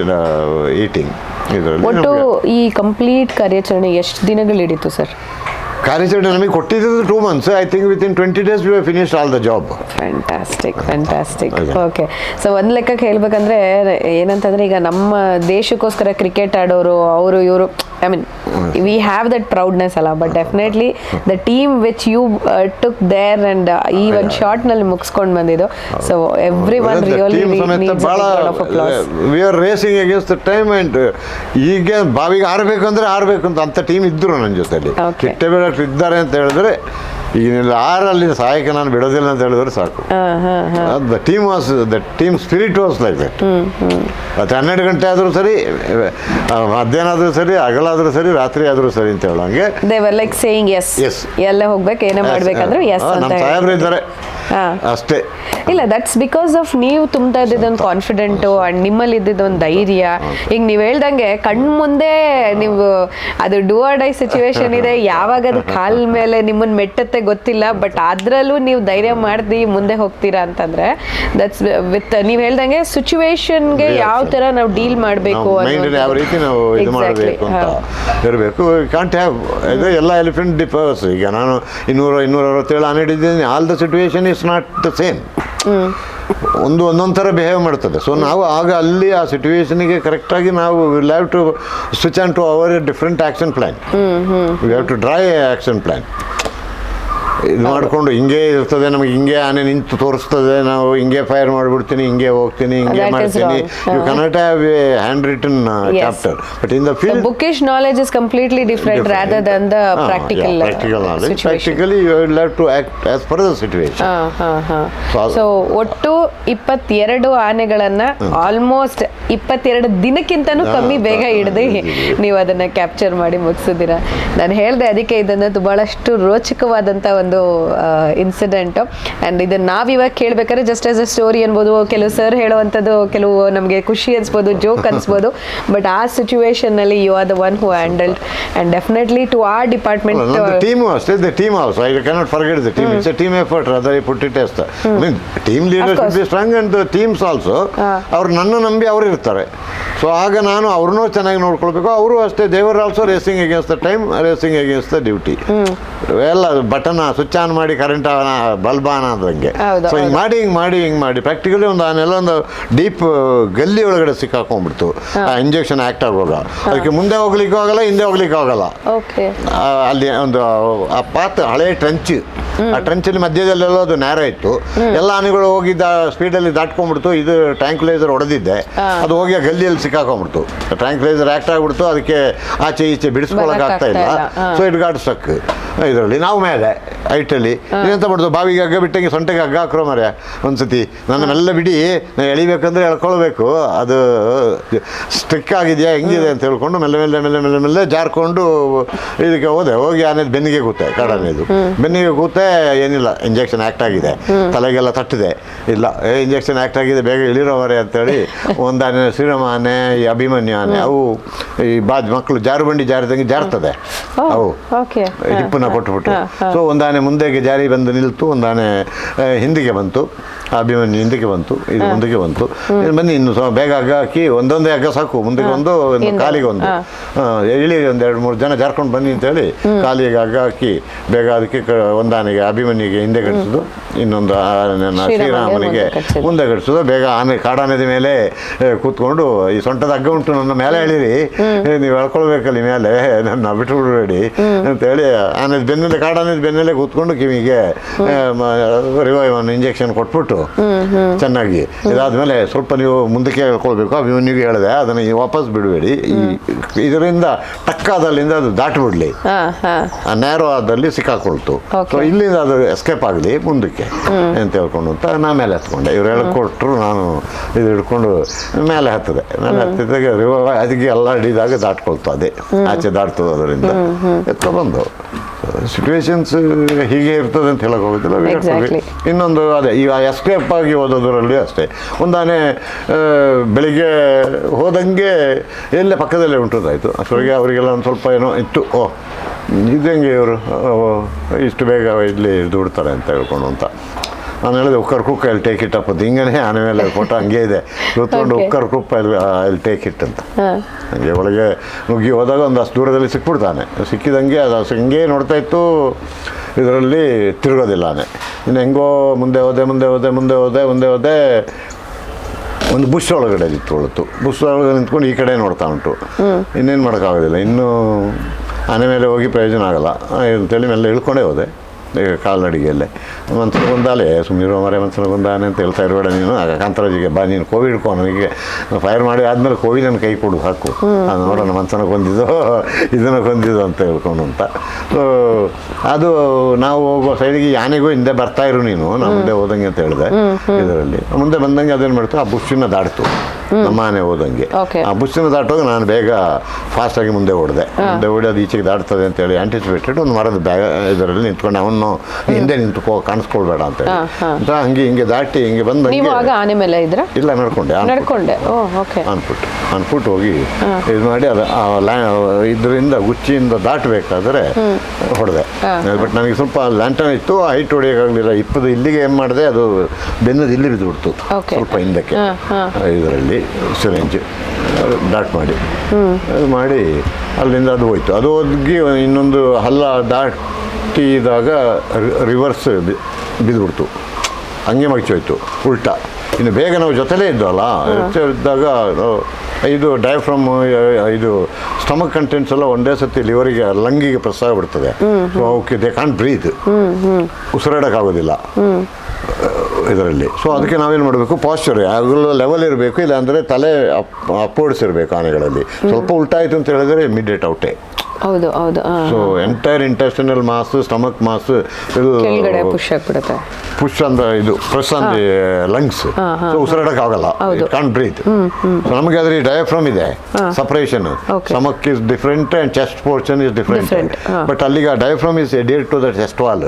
eating ಇದರಲ್ಲಿ ಒಟ್ಟು ಈ ಕಂಪ್ಲೀಟ್ ಕಾರ್ಯಾಚರಣೆ ಎಷ್ಟು ದಿನಗಳು ಹಿಡಿತು ಸರ್ ಕಾರ್ಯಾಚರಣೆ ನಮಗೆ ಕೊಟ್ಟಿದ್ದು two months I think within twenty days we finish all the job fantastic fantastic okay so ಒಂದು ಲೆಕ್ಕಕ್ಕೆ ಹೇಳ್ಬೇಕಂದ್ರೆ ಏನಂತಂದ್ರೆ ಈಗ ನಮ್ಮ ದೇಶಕ್ಕೋಸ್ಕರ ಕ್ರಿಕೆಟ್ ಆಡೋರು ಅವರು ಇವರು I mean we have that proudness ಅಲ್ಲ but definitely the team which you took there and ಈ ಒಂದು ಶಾರ್ಟ್ನಲ್ಲಿ ಮುಗಿಸ್ಕೊಂಡು ಬಂದಿದ್ದು. So every one we are racing against the time and ಈಗ ಬಾವಿಗೆ ಆರಬೇಕು ಅಂದ್ರೆ ಆರಬೇಕು ಅಂತ ಅಂತ ಟೀಮ್ ಇದ್ರು ನನ್ನ ಜೊತೆಲಿ. Okay. ಇದ್ದಾರೆ ಅಂತ ಹೇಳಿದ್ರೆ ಈಗ ಆರಲ್ಲಿ ಸಹಾಯಕ ನಾನು ಬಿಡೋದಿಲ್ಲ ಅಂತ ಹೇಳಿದ್ರೆ ಸಾಕು. The team was the team spirit was like that ಮತ್ತು ಹನ್ನೆರಡು ಗಂಟೆ ಆದರೂ ಸರಿ ಮಧ್ಯಾಹ್ನ ಆದರೂ ಸರಿ ಹಗಲಾದರೂ ಸರಿ ರಾತ್ರಿ ಆದರೂ ಸರಿ ಅಂತ ಹೇಳೋಂಗೆ. They were like saying yes yes ಎಲ್ಲ ಹೋಗ್ಬೇಕು ಏನೇ ಮಾಡ್ಬೇಕಂದ್ರೆ ಎಸ್ ನಮ್ಮ ಸಾಹೇಬ್ರು ಇದ್ದಾರೆ. ಅಷ್ಟೇ. ಇಲ್ಲ ದಟ್ಸ್ ಬಿಕಾಸ್ ಆಫ್ ನೀವು ತುಂಬ್ತಾ ಇದ್ದಿದ್ದೊಂದು ಕಾನ್ಫಿಡೆಂಟು ಅಂಡ್ ನಿಮ್ಮಲ್ಲಿ ಇದ್ದಿದ್ದೊಂದು ಧೈರ್ಯ. ಈಗ ನೀವು ಹೇಳ್ದಂಗೆ ಕಣ್ಣು ಮುಂದೆ ನೀವು ಅದು ಡೂ ಆರ್ ಡೈ ಸಿಚುವೇಶನ್ ಇದೆ. ಯಾವಾಗ ಅದು ಕಾಲ್ ಮೇಲೆ ನಿಮ್ಮನ್ನ ಮೆಟ್ಟತ್ತೆ ಗೊತ್ತಿಲ್ಲ ಬಟ್ ಅದ್ರಲ್ಲೂ ನೀವು ಧೈರ್ಯ ಮಾಡ್ದಿ ಮುಂದೆ ಹೋಗ್ತೀರಾ ಅಂತಂದ್ರೆ ದಟ್ಸ್ ವಿತ್ ನೀವು ಹೇಳ್ದಂಗೆ ಸಿಚುವೇಶನ್ಗೆ ಗೆ ಯಾವ ತರ ನಾವು ಡೀಲ್ ಮಾಡಬೇಕು ಯಾವ ರೀತಿ ನಾವು ಇದು ಮಾಡಬೇಕು ಅಂತ ಇರಬೇಕು. ಕಾಂಟ್ ಹ್ಯಾವ್ ಇದು ಎಲ್ಲ ಎಲಿಫೆಂಟ್ ಡಿಫರ್ಸ್ ಈಗ ನಾನು ಇನ್ನೂರ ಇನ್ನೂರ ಅರವತ್ತೇಳು ಆನೆ ಹಿಡಿದಿದ್ದೀನಿ all the situation is not the same ಒಂದು ಒಂದೊಂದು ಥರ ಬಿಹೇವ್ ಮಾಡ್ತದೆ. ಸೊ ನಾವು ಆಗ ಅಲ್ಲಿ ಆ ಸಿಚುವೇಶನ್ಗೆ ಕರೆಕ್ಟಾಗಿ ನಾವು will have to switch on to our different action plan we have to try action plan ಇದು ಮಾಡಿಕೊಂಡು ಹಿಂಗೆ ಇರ್ತದೆ ನಮ್ಗೆ ಹಿಂಗೆ ಆನೆ ನಿಂತು ತೋರಿಸ್ತದೆ ನಾವು ಹಿಂಗೆ ಫೈರ್ ಮಾಡಿಬಿಡ್ತೀನಿ ಹಿಂಗೆ ಹೋಗ್ತೀನಿ ಹಿಂಗೆ That is ಮಾಡ್ತೀನಿ. You cannot have a hand written Yes. Chapter but in the field bookish knowledge is completely different rather than the practical practical knowledge practically you will have to act as per the situation So, ಅದು- so ಒಟ್ಟು ಇಪ್ಪತ್ತೆರಡು ಆನೆಗಳನ್ನ almost ಇಪ್ಪತ್ತೆರಡು ದಿನಕ್ಕಿಂತನೂ ಕಮ್ಮಿ ಬೇಗ ಹಿಡ್ದು ನೀವು ಅದನ್ನ capture ಮಾಡಿ ಮುಗಿಸಿದ್ದೀರಾ ನಾನು ಹೇಳ್ದೆ ಅದಕ್ಕೆ ಇದನ್ನ ಬಹಳಷ್ಟು ರೋಚಕವಾದಂತ ಒಂದು ಇನ್ಸಿಡೆಂಟ್ ಅಂಡ್ ಇದನ್ನ ನಾವಿವಾಗ ಕೇಳ್ಬೇಕಾದ್ರೆ ಜಸ್ಟ್ ಆಸ್ ಅ ಸ್ಟೋರಿ ಅನ್ಬೋದು ಕೆಲವು ಸರ್ ಹೇಳುವಂಥದ್ದು ಕೆಲವು ನಮಗೆ ಖುಷಿ ಅನ್ಸ್ಬೋದು ಜೋಕ್ ಅನಿಸ್ಬೋದು. ಬಟ್ ಆ ಸಿಚುವೇಶನ್ನಲ್ಲಿ you are the one who handled and definitely to ಆ ಡಿಪಾರ್ಟ್ಮೆಂಟ್ ಟೀಮ್ ಅಷ್ಟೇ the team also I cannot forget the team it's a team effort rather I put it as mean I mean should be strong and teams also ಅವ್ರು ನನ್ನ ನಂಬಿ ಅವರು ಇರ್ತಾರೆ. So ಆಗ ನಾನು ಅವ್ರನ್ನೂ ಚೆನ್ನಾಗಿ ನೋಡ್ಕೊಳ್ಬೇಕು. ಅವರು ಅಷ್ಟೇ they were also racing against the time racing against the duty ಎಲ್ಲ ಬಟನ್ ಸ್ವಿಚ್ ಆನ್ ಮಾಡಿ ಕರೆಂಟ್ ಬಲ್ಬ್ ಆನ್ ಆದಂಗೆ ಸೊ ಹಿಂಗೆ ಮಾಡಿ ಹಿಂಗೆ ಮಾಡಿ ಹಿಂಗೆ ಮಾಡಿ. ಪ್ರಾಕ್ಟಿಕಲಿ ಒಂದು ಆನೆಲ್ಲ ಒಂದು ಡೀಪ್ ಗಲ್ಲಿ ಒಳಗಡೆ ಸಿಕ್ಕಾಕೊಂಡ್ಬಿಡ್ತು. ಆ ಇಂಜೆಕ್ಷನ್ ಆ್ಯಕ್ಟ್ ಆಗುವಾಗ. ಅದಕ್ಕೆ ಮುಂದೆ ಹೋಗ್ಲಿಕ್ಕೂ ಆಗಲ್ಲ ಹಿಂದೆ ಹೋಗ್ಲಿಕ್ಕೆ ಆಗಲ್ಲ. ಅಲ್ಲಿ ಒಂದು ಆ ಪಾತ್ ಹಳೆ ಟ್ರಂಚ್ ಆ ಟ್ರಂಚಲ್ಲಿ ಮಧ್ಯದಲ್ಲೆಲ್ಲ ಅದು ನೇರ ಇತ್ತು. ಎಲ್ಲ ಆನೆಗಳು ಹೋಗಿದ್ದ ಸ್ಪೀಡಲ್ಲಿ ದಾಟ್ಕೊಂಡ್ಬಿಡ್ತು. ಇದು ಟ್ಯಾಂಕ್ ಲೈಸರ್ ಹೊಡೆದಿದ್ದೆ ಅದು ಹೋಗಿ ಆ ಗಲ್ಲಿಯಲ್ಲಿ ಸಿಕ್ಕಾಕೊಂಡ್ಬಿಡ್ತು. ಟ್ಯಾಂಕ್ಲೈಸರ್ ಆಕ್ಟ್ ಆಗ್ಬಿಡ್ತು. ಅದಕ್ಕೆ ಆಚೆ ಈಚೆ ಬಿಡಿಸ್ಕೊಳಕ್ಕೆ ಆಗ್ತಾ ಇಲ್ಲ. ಸೊ ಇಟ್ ಗಾಟ್ ಸ್ಟಕ್ ಇದರಲ್ಲಿ ನಾವು ಮೇಲೆ. ಹೈಟಲ್ಲಿ ಏನಂತ ಮಾಡೋದು? ಬಾವಿಗೆ ಹಗ್ಗ ಬಿಟ್ಟಂಗೆ ಸೊಂಟೆಗೆ ಹಗ್ಗ ಹಾಕ್ರೋ ಮರೆ ಒಂದ್ಸತಿ. ನನ್ನ ಮೆಲ್ಲ ಬಿಡಿ ನಾನು ಎಳಿಬೇಕಂದ್ರೆ ಎಳ್ಕೊಳ್ಬೇಕು. ಅದು ಸ್ಟಿಕ್ ಆಗಿದೆಯಾ ಹೆಂಗಿದೆ ಅಂತ ಹೇಳ್ಕೊಂಡು ಮೆಲ್ಲ ಮೆಲ್ಲ ಮೆಲ್ಲ ಮೆಲ್ಲ ಮೆಲ್ಲ ಜಾರ್ಕೊಂಡು ಇದಕ್ಕೆ ಹೋದೆ. ಹೋಗಿ ಆನೇದು ಬೆನ್ನಿಗೆ ಕೂತೆ ಕಾಡಾನೇದು. ಬೆನ್ನಿಗೆ ಕೂತೆ ಏನಿಲ್ಲ ಇಂಜೆಕ್ಷನ್ ಆ್ಯಕ್ಟ್ ಆಗಿದೆ. ತಲೆಗೆಲ್ಲ ತಟ್ಟಿದೆ. ಇಲ್ಲ ಏ ಇಂಜೆಕ್ಷನ್ ಆ್ಯಕ್ಟ್ ಆಗಿದೆ ಬೇಗ ಇಳಿರೋವರೆ ಅಂತೇಳಿ ಒಂದು ಆನೆ ಶ್ರೀರಾಮ ಆನೆ ಈ ಅಭಿಮನ್ಯು ಆನೆ ಅವು ಈ ಬಾಜ್ ಮಕ್ಕಳು ಜಾರು ಬಂಡಿ ಜಾರಿದಂಗೆ ಜಾರ್ತದೆ. ಅವು. ಹಿಪ್ಪನ್ನ ಕೊಟ್ಬಿಟ್ಟು ಸೊ ಒಂದು ಆನೆ ಮುಂದೆಗೆ ಜಾರಿ ಬಂದು ನಿಲ್ತು ಒಂದು ಆನೆ ಹಿಂದಿಗೆ ಬಂತು. ಅಭಿಮನ್ಯು ಹಿಂದಿಗೆ ಬಂತು ಇದು ಮುಂದಕ್ಕೆ ಬಂತು. ಇನ್ನು ಬನ್ನಿ ಇನ್ನು ಬೇಗ ಹಗ್ಗ ಹಾಕಿ ಒಂದೊಂದೇ ಹಗ್ಗ ಸಾಕು. ಮುಂದಕ್ಕೆ ಒಂದು ಕಾಲಿಗೆ ಒಂದು. ಇಳಿ ಒಂದು ಎರಡು ಮೂರು ಜನ ಜಾರ್ಕೊಂಡು ಬನ್ನಿ ಅಂತೇಳಿ ಕಾಲಿಗೆ ಹಗ್ಗ ಹಾಕಿ ಬೇಗ ಅದಕ್ಕೆ ಒಂದಾನೆಗೆ ಅಭಿಮನ್ಯಿಗೆ ಹಿಂದೆ ಕಟ್ಸೋದು ಇನ್ನೊಂದು ಶ್ರೀರಾಮನಿಗೆ ಮುಂದೆ ಕಟ್ಸೋದು. ಬೇಗ ಆನೆ ಕಾಡಾನೆದ ಮೇಲೆ ಕೂತ್ಕೊಂಡು ಈ ಸೊಂಟದ ಹಗ್ಗ ಉಂಟು ನನ್ನ ಮೇಲೆ ಹೇಳಿರಿ. ನೀವು ಎಳ್ಕೊಳ್ಬೇಕಲ್ಲಿ ಮೇಲೆ. ನನ್ನ ಬಿಟ್ಟು ಬಿಡಬೇಡಿ ಅಂತೇಳಿ ಆನೆದ ಬೆನ್ನಲ್ಲೇ ಕಾಡಾನೆದ ಬೆನ್ನೆಲೆ ಕೂತ್ಕೊಂಡು ಕಿವಿಗೆ ರಿವೈವ್ ಇಂಜೆಕ್ಷನ್ ಕೊಟ್ಬಿಟ್ಟು ಚೆನ್ನಾಗಿ. ಇದಾದ್ಮೇಲೆ ಸ್ವಲ್ಪ ನೀವು ಮುಂದಕ್ಕೆ ಹೇಳ್ಕೊಳ್ಬೇಕು. ನೀವು ಹೇಳಿದೆ ಅದನ್ನ ವಾಪಸ್ ಬಿಡಬೇಡಿ. ಇದರಿಂದ ಟಕ್ಕಾದಲ್ಲಿಂದ ಅದು ದಾಟ್ಬಿಡ್ಲಿ. ನ್ಯಾರೋ ಆದಲ್ಲಿ ಸಿಕ್ಕಾಕೊಳ್ತು. ಸೊ ಇಲ್ಲಿಂದ ಅದು ಎಸ್ಕೇಪ್ ಆಗಲಿ ಮುಂದಕ್ಕೆ ಅಂತ ಹೇಳ್ಕೊಂಡು ಅಂತ ನಾ ಮೇಲೆ ಹತ್ಕೊಂಡೆ ಇವ್ರು ಹೇಳ್ಕೊಟ್ರು ನಾನು ಇದು ಹಿಡ್ಕೊಂಡು ಮೇಲೆ ಹತ್ತದೆ. ಮೇಲೆ ಹತ್ತಿದಾಗ ರಿವೈವ್ ಅದಕ್ಕೆ ಎಲ್ಲ ಹಿಡಿದಾಗ ದಾಟ್ಕೊಳ್ತು ಅದೇ. ಆಚೆ ದಾಟ್ತದೆ ಅದರಿಂದ. ಎತ್ತ ಬಂದು ಸಿಚುವೇಶನ್ಸ್ ಹೀಗೆ ಇರ್ತದೆ ಅಂತ ಹೇಳಕ್ಕೆ ಹೋಗೋದಿಲ್ಲ. ಇನ್ನೊಂದು ಅದೇ ಈಗ ಎಸ್ಕೇಪ್ ಆಗಿ ಓದೋದ್ರಲ್ಲಿ ಅಷ್ಟೇ. ಒಂದಾನೆ ಬೆಳಿಗ್ಗೆ ಹೋದಂಗೆ ಎಲ್ಲೇ ಪಕ್ಕದಲ್ಲೇ ಉಂಟದಾಯಿತು. ಅಷ್ಟೊಳಗೆ ಅವರಿಗೆಲ್ಲ ಒಂದು ಸ್ವಲ್ಪ ಏನೋ ಇತ್ತು. ಓ ಇದ್ದಂಗೆ ಹೆಂಗೆ ಇವರು? ಇಷ್ಟು ಬೇಗ ಇಲ್ಲಿ ದುಡ್ತಾರೆ ಅಂತ ಹೇಳ್ಕೊಂಡು ಅಂತ. ನಾನು ಹೇಳಿದೆ ಉಕ್ಕರ್ ಕುಕ್ ಅಲ್ಲಿ ಟೇಕ್ ಇಟ್ ಅಪ್ಪ ಹಿಂಗನೇ ಆನೆ ಮೇಲೆ ಫೋಟೋ ಹಂಗೆ ಇದೆ. ಕೂತ್ಕೊಂಡು. ಉಕ್ಕರ್ ಕುಪ್ಪ ಅಲ್ಲಿ ಅಲ್ಲಿ ಟೇಕ್ ಇಟ್ ಅಂತ. ಹಂಗೆ ಒಳಗೆ ನುಗ್ಗಿ ಹೋದಾಗ ಒಂದು ಅಷ್ಟು ದೂರದಲ್ಲಿ ಸಿಕ್ಬಿಡ್ತಾನೆ. ಸಿಕ್ಕಿದಂಗೆ ಅದು ಅಷ್ಟು ಹಿಂಗೆ ನೋಡ್ತಾ ಇತ್ತು. ಇದರಲ್ಲಿ ತಿರುಗೋದಿಲ್ಲ ಆನೆ. ಇನ್ನು ಹೆಂಗೋ ಮುಂದೆ ಹೋದೆ ಮುಂದೆ ಹೋದೆ ಮುಂದೆ ಹೋದೆ ಮುಂದೆ ಹೋದೆ ಒಂದು ಬುಷ್ ಒಳಗಡೆ ನಿಂತ್ಕೊಳ್ತು ಬುಷ್ ಒಳಗಡೆ ನಿಂತ್ಕೊಂಡು ಈ ಕಡೆ ನೋಡ್ತಾ ಉಂಟು. ಇನ್ನೇನು ಮಾಡೋಕ್ಕಾಗೋದಿಲ್ಲ. ಇನ್ನೂ ಆನೆ ಮೇಲೆ ಹೋಗಿ ಪ್ರಯೋಜನ ಆಗಲ್ಲ. ಅಂತೇಳಿ ಮೇಲೆ ಇಳ್ಕೊಂಡೇ ಹೋದೆ. ಕಾಲ್ನಡಿಗೆಯಲ್ಲೇ. ಮನ್ಸನಗೊಂದಾಲೆ ಸುಮ್ಮನಿರೋ ಮರೆ ಮನ್ಸನಗೊಂದಾನೆ ಅಂತ ಹೇಳ್ತಾ ಇರಬೇಡ ನೀನು. ಆಗ ಕಾಂತರಾಜಿಗೆ ಬಾ ನೀನು ಕೋವಿ ಹಿಡ್ಕೊ ನನಗೆ ಫೈರ್ ಮಾಡಿ ಆದಮೇಲೆ ಕೋವಿ ನನ್ನ ಕೈ ಕೊಡು ಹಾಕು. ಅದು ನೋಡೋಣ ಮನ್ಸನ ಕೊಂದಿದ್ದು ಇದನ್ನು ಕೊಂದಿದ್ದು ಅಂತ ಹೇಳ್ಕೊಂಡು ಅಂತ. ಸೊ ಅದು ನಾವು ಹೋಗೋ ಸೈಡಿಗೆ ಯಾನೆಗೂ ಹಿಂದೆ ಬರ್ತಾ ಇರು ನೀನು. ನಾನು ಮುಂದೆ ಹೋದಂಗೆ ಅಂತ ಹೇಳಿದೆ ಇದರಲ್ಲಿ. ಮುಂದೆ ಬಂದಂಗೆ ಅದೇನು ಮಾಡ್ತು? ಆ ಬುಷ್ಟಿನ ದಾಟ್ತು. ನಮ್ಮ ಆನೆ ಹೋದಂಗೆ. ಆ ಬುಸ್ಸಿನ ದಾಟೋಗ ನಾನು ಬೇಗ ಫಾಸ್ಟಾಗಿ ಮುಂದೆ ಓಡಿದೆ. ಮುಂದೆ ಓಡಿ ಅದು ಈಚೆಗೆ ದಾಟ್ತದೆ ಅಂತೇಳಿ ಆಂಟಿಸಿಪೇಟೆಡ್ ಒಂದು ಮರದ ಬ್ಯಾಗ ಇದರಲ್ಲಿ ನಿಂತ್ಕೊಂಡು. ಅವನು ಹಿಂದೆ ನಿಂತು ಕಾಣಿಸ್ಕೊಳ್ಬೇಡ ಅಂತ ಹೇಳಿ. ಅಂತ ಹಂಗೆ ಹಿಂಗೆ ದಾಟಿ ಹಿಂಗೆ ಆನೆ ಮೇಲೆ ಇದ್ರ? ಇಲ್ಲ ನಡ್ಕೊಂಡೆ. ನಡ್ಕೊಂಡೆ. ಅನ್ಬಿಟ್ಟು ಅನ್ಬಿಟ್ಟು ಹೋಗಿ ಇದು ಮಾಡಿ ಅದು ಇದರಿಂದ ಗುಚ್ಚಿಯಿಂದ ದಾಟಬೇಕಾದ್ರೆ ಹೊಡೆದೆ. ಬಟ್ ನನಗೆ ಸ್ವಲ್ಪ ಲ್ಯಾಂಟನ್ ಇತ್ತು ಹೈಟ್ ಹೊಡೆಯೋಕ್ಕಾಗಲಿಲ್ಲ ಇಪ್ಪದು ಇಲ್ಲಿಗೆ ಏನು ಮಾಡಿದೆ ಅದು ಬೆನ್ನದ ಇಲ್ಲಿ ಬಿದ್ದುಬಿಡ್ತು. ಸ್ವಲ್ಪ ಹಿಂದಕ್ಕೆ. ಹಾ, ಇದರಲ್ಲಿ ಸಿರೆಂಜ್ ಡಾಟ್ ಮಾಡಿ. ಅದು ಮಾಡಿ ಅಲ್ಲಿಂದ ಅದು ಹೋಯ್ತು. ಅದು ಹೋಗಿ ಇನ್ನೊಂದು ಹಲ್ಲ ದಾಟಿದಾಗ ರಿವರ್ಸ್ ಬಿದ್ದುಬಿಡ್ತು ಹಂಗೆ ಮಗ್ಚೋಯ್ತು ಉಲ್ಟಾ. ಇನ್ನು ಬೇಗ ನಾವು ಜೊತೆಲೇ ಇದ್ದಲ್ಲ ಇದ್ದಾಗ ಇದು ಡಯಾಫ್ರಮ್ ಇದು ಸ್ಟಮಕ್ ಕಂಟೆಂಟ್ಸ್ ಎಲ್ಲ ಒಂದೇ ಸತಿ ಲಿವರಿಗೆ ಲಂಗಿಗೆ ಪ್ರಸಾರ ಬಿಡ್ತದೆ. ಸೊ ಅವಕ್ಕೆ ದೇ ಕಾಂಟ್ ಬ್ರೀತ್ ಉಸಿರಾಡೋಕ್ಕಾಗೋದಿಲ್ಲ. ಇದರಲ್ಲಿ. ಸೊ ಅದಕ್ಕೆ ನಾವೇನು ಮಾಡಬೇಕು? ಪಾಶ್ಚರ್ ಯಾವಾಗಲೂ ಲೆವೆಲ್ ಇರಬೇಕು ಇಲ್ಲಾಂದರೆ ತಲೆ ಅಪ್ ಅಪ್ವರ್ಡ್ಸ್ ಇರಬೇಕು ಆನೆಗಳಲ್ಲಿ. ಸ್ವಲ್ಪ ಉಲ್ಟಾಯಿತು ಅಂತ ಹೇಳಿದರೆ ಇಮಿಡಿಯೇಟ್ ಔಟೇ ಹೌದು ಹೌದು so entire intestinal mass stomach mass ಕೆಳಗಡೆ ಪುಷ್ ಆಗ್ಬಿಡುತ್ತೆ. ಪುಷ್ ಅಂದ್ರೆ ಇದು ಪ್ರೆಸ್ ದಿ ಲಂಗ್ಸ್ ಸೊ ಉಸಿರಾಡಕ್ ಆಗಲ್ಲ. ಕಾನ್ ಬ್ರೀತ್ ನಮಗೆ ಅದ್ರ ಡಯಾಫ್ರಮ್ ಇದೆ separation. Stomach is different and chest portion is different but ಅಲ್ಲಿಗೆ diaphragm is adhered to the chest wall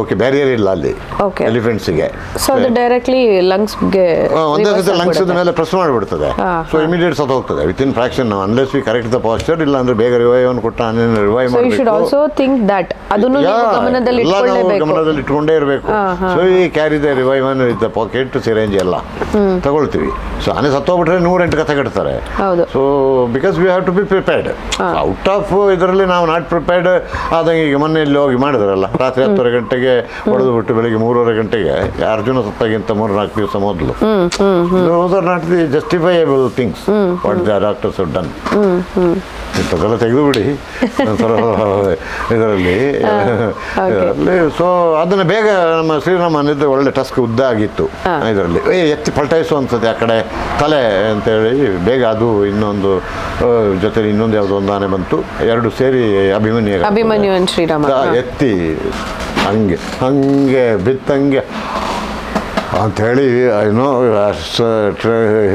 okay barrier ಇಲ್ಲ ಅಲ್ಲಿ ಎಲಿಫೆಂಟ್ಸ್ ಎಲಿಫೆಂಟ್ಸ್ಗೆ ಸೊ ಅದು ಡೈರೆಕ್ಟ್ಲಿ ಲಂಗ್ಸ್ಗೆ ಒಂದೇ ಸತಿ ಲಂಗ್ಸ್ ಮೇಲೆ ಪ್ರೆಸ್ ಮಾಡಿಬಿಡ್ತದೆ. ಸೊ ಇಮಿಡಿಯೇಟ್ ಸತ್ತು ಹೋಗ್ತದೆ within fraction unless we correct the posture ಇಲ್ಲ ಅಂದ್ರೆ ಬೇಗ ರಿವೈವ್ ಅನ್ನು ಕೊಟ್ಟ ರಿವೈವ್ ಆಲ್ಸೋ ಥಿಂಕ್ ದಟ್ ಅದನ್ನು ನೀವು ಗಮನದಲ್ಲಿ ಇಟ್ಕೊಳ್ಳೇಬೇಕು. ಗಮನದಲ್ಲಿ ಇಟ್ಕೊಂಡೇ ಇರಬೇಕು. ಸೊ ಈ ಕ್ಯಾರಿ ದ ರಿವೈವ್ ಅನ್ನು ಇದ್ದ ಪಾಕೆಟ್ ಸಿರೇಂಜ್ ಎಲ್ಲ ತಗೊಳ್ತೀವಿ. ಸೊ ಆನೆ ಸತ್ತೋಗ್ಬಿಟ್ರೆ ನೂರೆಂಟು ಕಥೆ ಕಟ್ತಾರೆ. ಹೌದು. So because we have to be prepared out of ಇದರಲ್ಲಿ ನಾವು ನಾಟ್ ಪ್ರಿಪೇರ್ಡ್ ಆದಂಗೆ ಈಗ ಮೊನ್ನೆ ಇಲ್ಲಿ ಹೋಗಿ ಮಾಡಿದ್ರಲ್ಲ ರಾತ್ರಿ ಹತ್ತುವರೆ ಗಂಟೆಗೆ ಹೊಡೆದು ಬಿಟ್ಟು ಬೆಳಿಗ್ಗೆ ಮೂರುವರೆ ಗಂಟೆಗೆ ಅರ್ಜುನ ಸತ್ತಾಗಿಂತ ಮೂರು ನಾಲ್ಕು ದಿವಸ ಮೊದಲು. Those are not the justifiable things what the doctors done ಇಂಥದ್ದೆಲ್ಲ ತೆಗೆದು ಬಿಡಿ ಇದರಲ್ಲಿ. ಅಲ್ಲಿ ಸೊ ಅದನ್ನ ಬೇಗ ನಮ್ಮ ಶ್ರೀರಾಮನಿದ್ದು ಒಳ್ಳೆ ಟಸ್ಕ್ ಉದ್ದ ಆಗಿತ್ತು. ಇದರಲ್ಲಿ. ಎತ್ತಿ ಪಲ್ಟಾಯಿಸುವಂಥದ್ದು ಆ ಕಡೆ. ತಲೆ ಅಂತೇಳಿ ಬೇಗ ಅದು ಇನ್ನೊಂದು ಜೊತೆಲಿ ಇನ್ನೊಂದು ಯಾವುದೋ ಒಂದು ಆನೆ ಬಂತು. ಎರಡು ಸೇರಿ ಅಭಿಮನ್ಯು. ಅಭಿಮನ್ಯು ಶ್ರೀರಾಮ. ಎತ್ತಿ ಹಂಗೆ ಹಂಗೆ ಬಿತ್ತಂಗೆ. ಅಂಥೇಳಿ ಏನೋ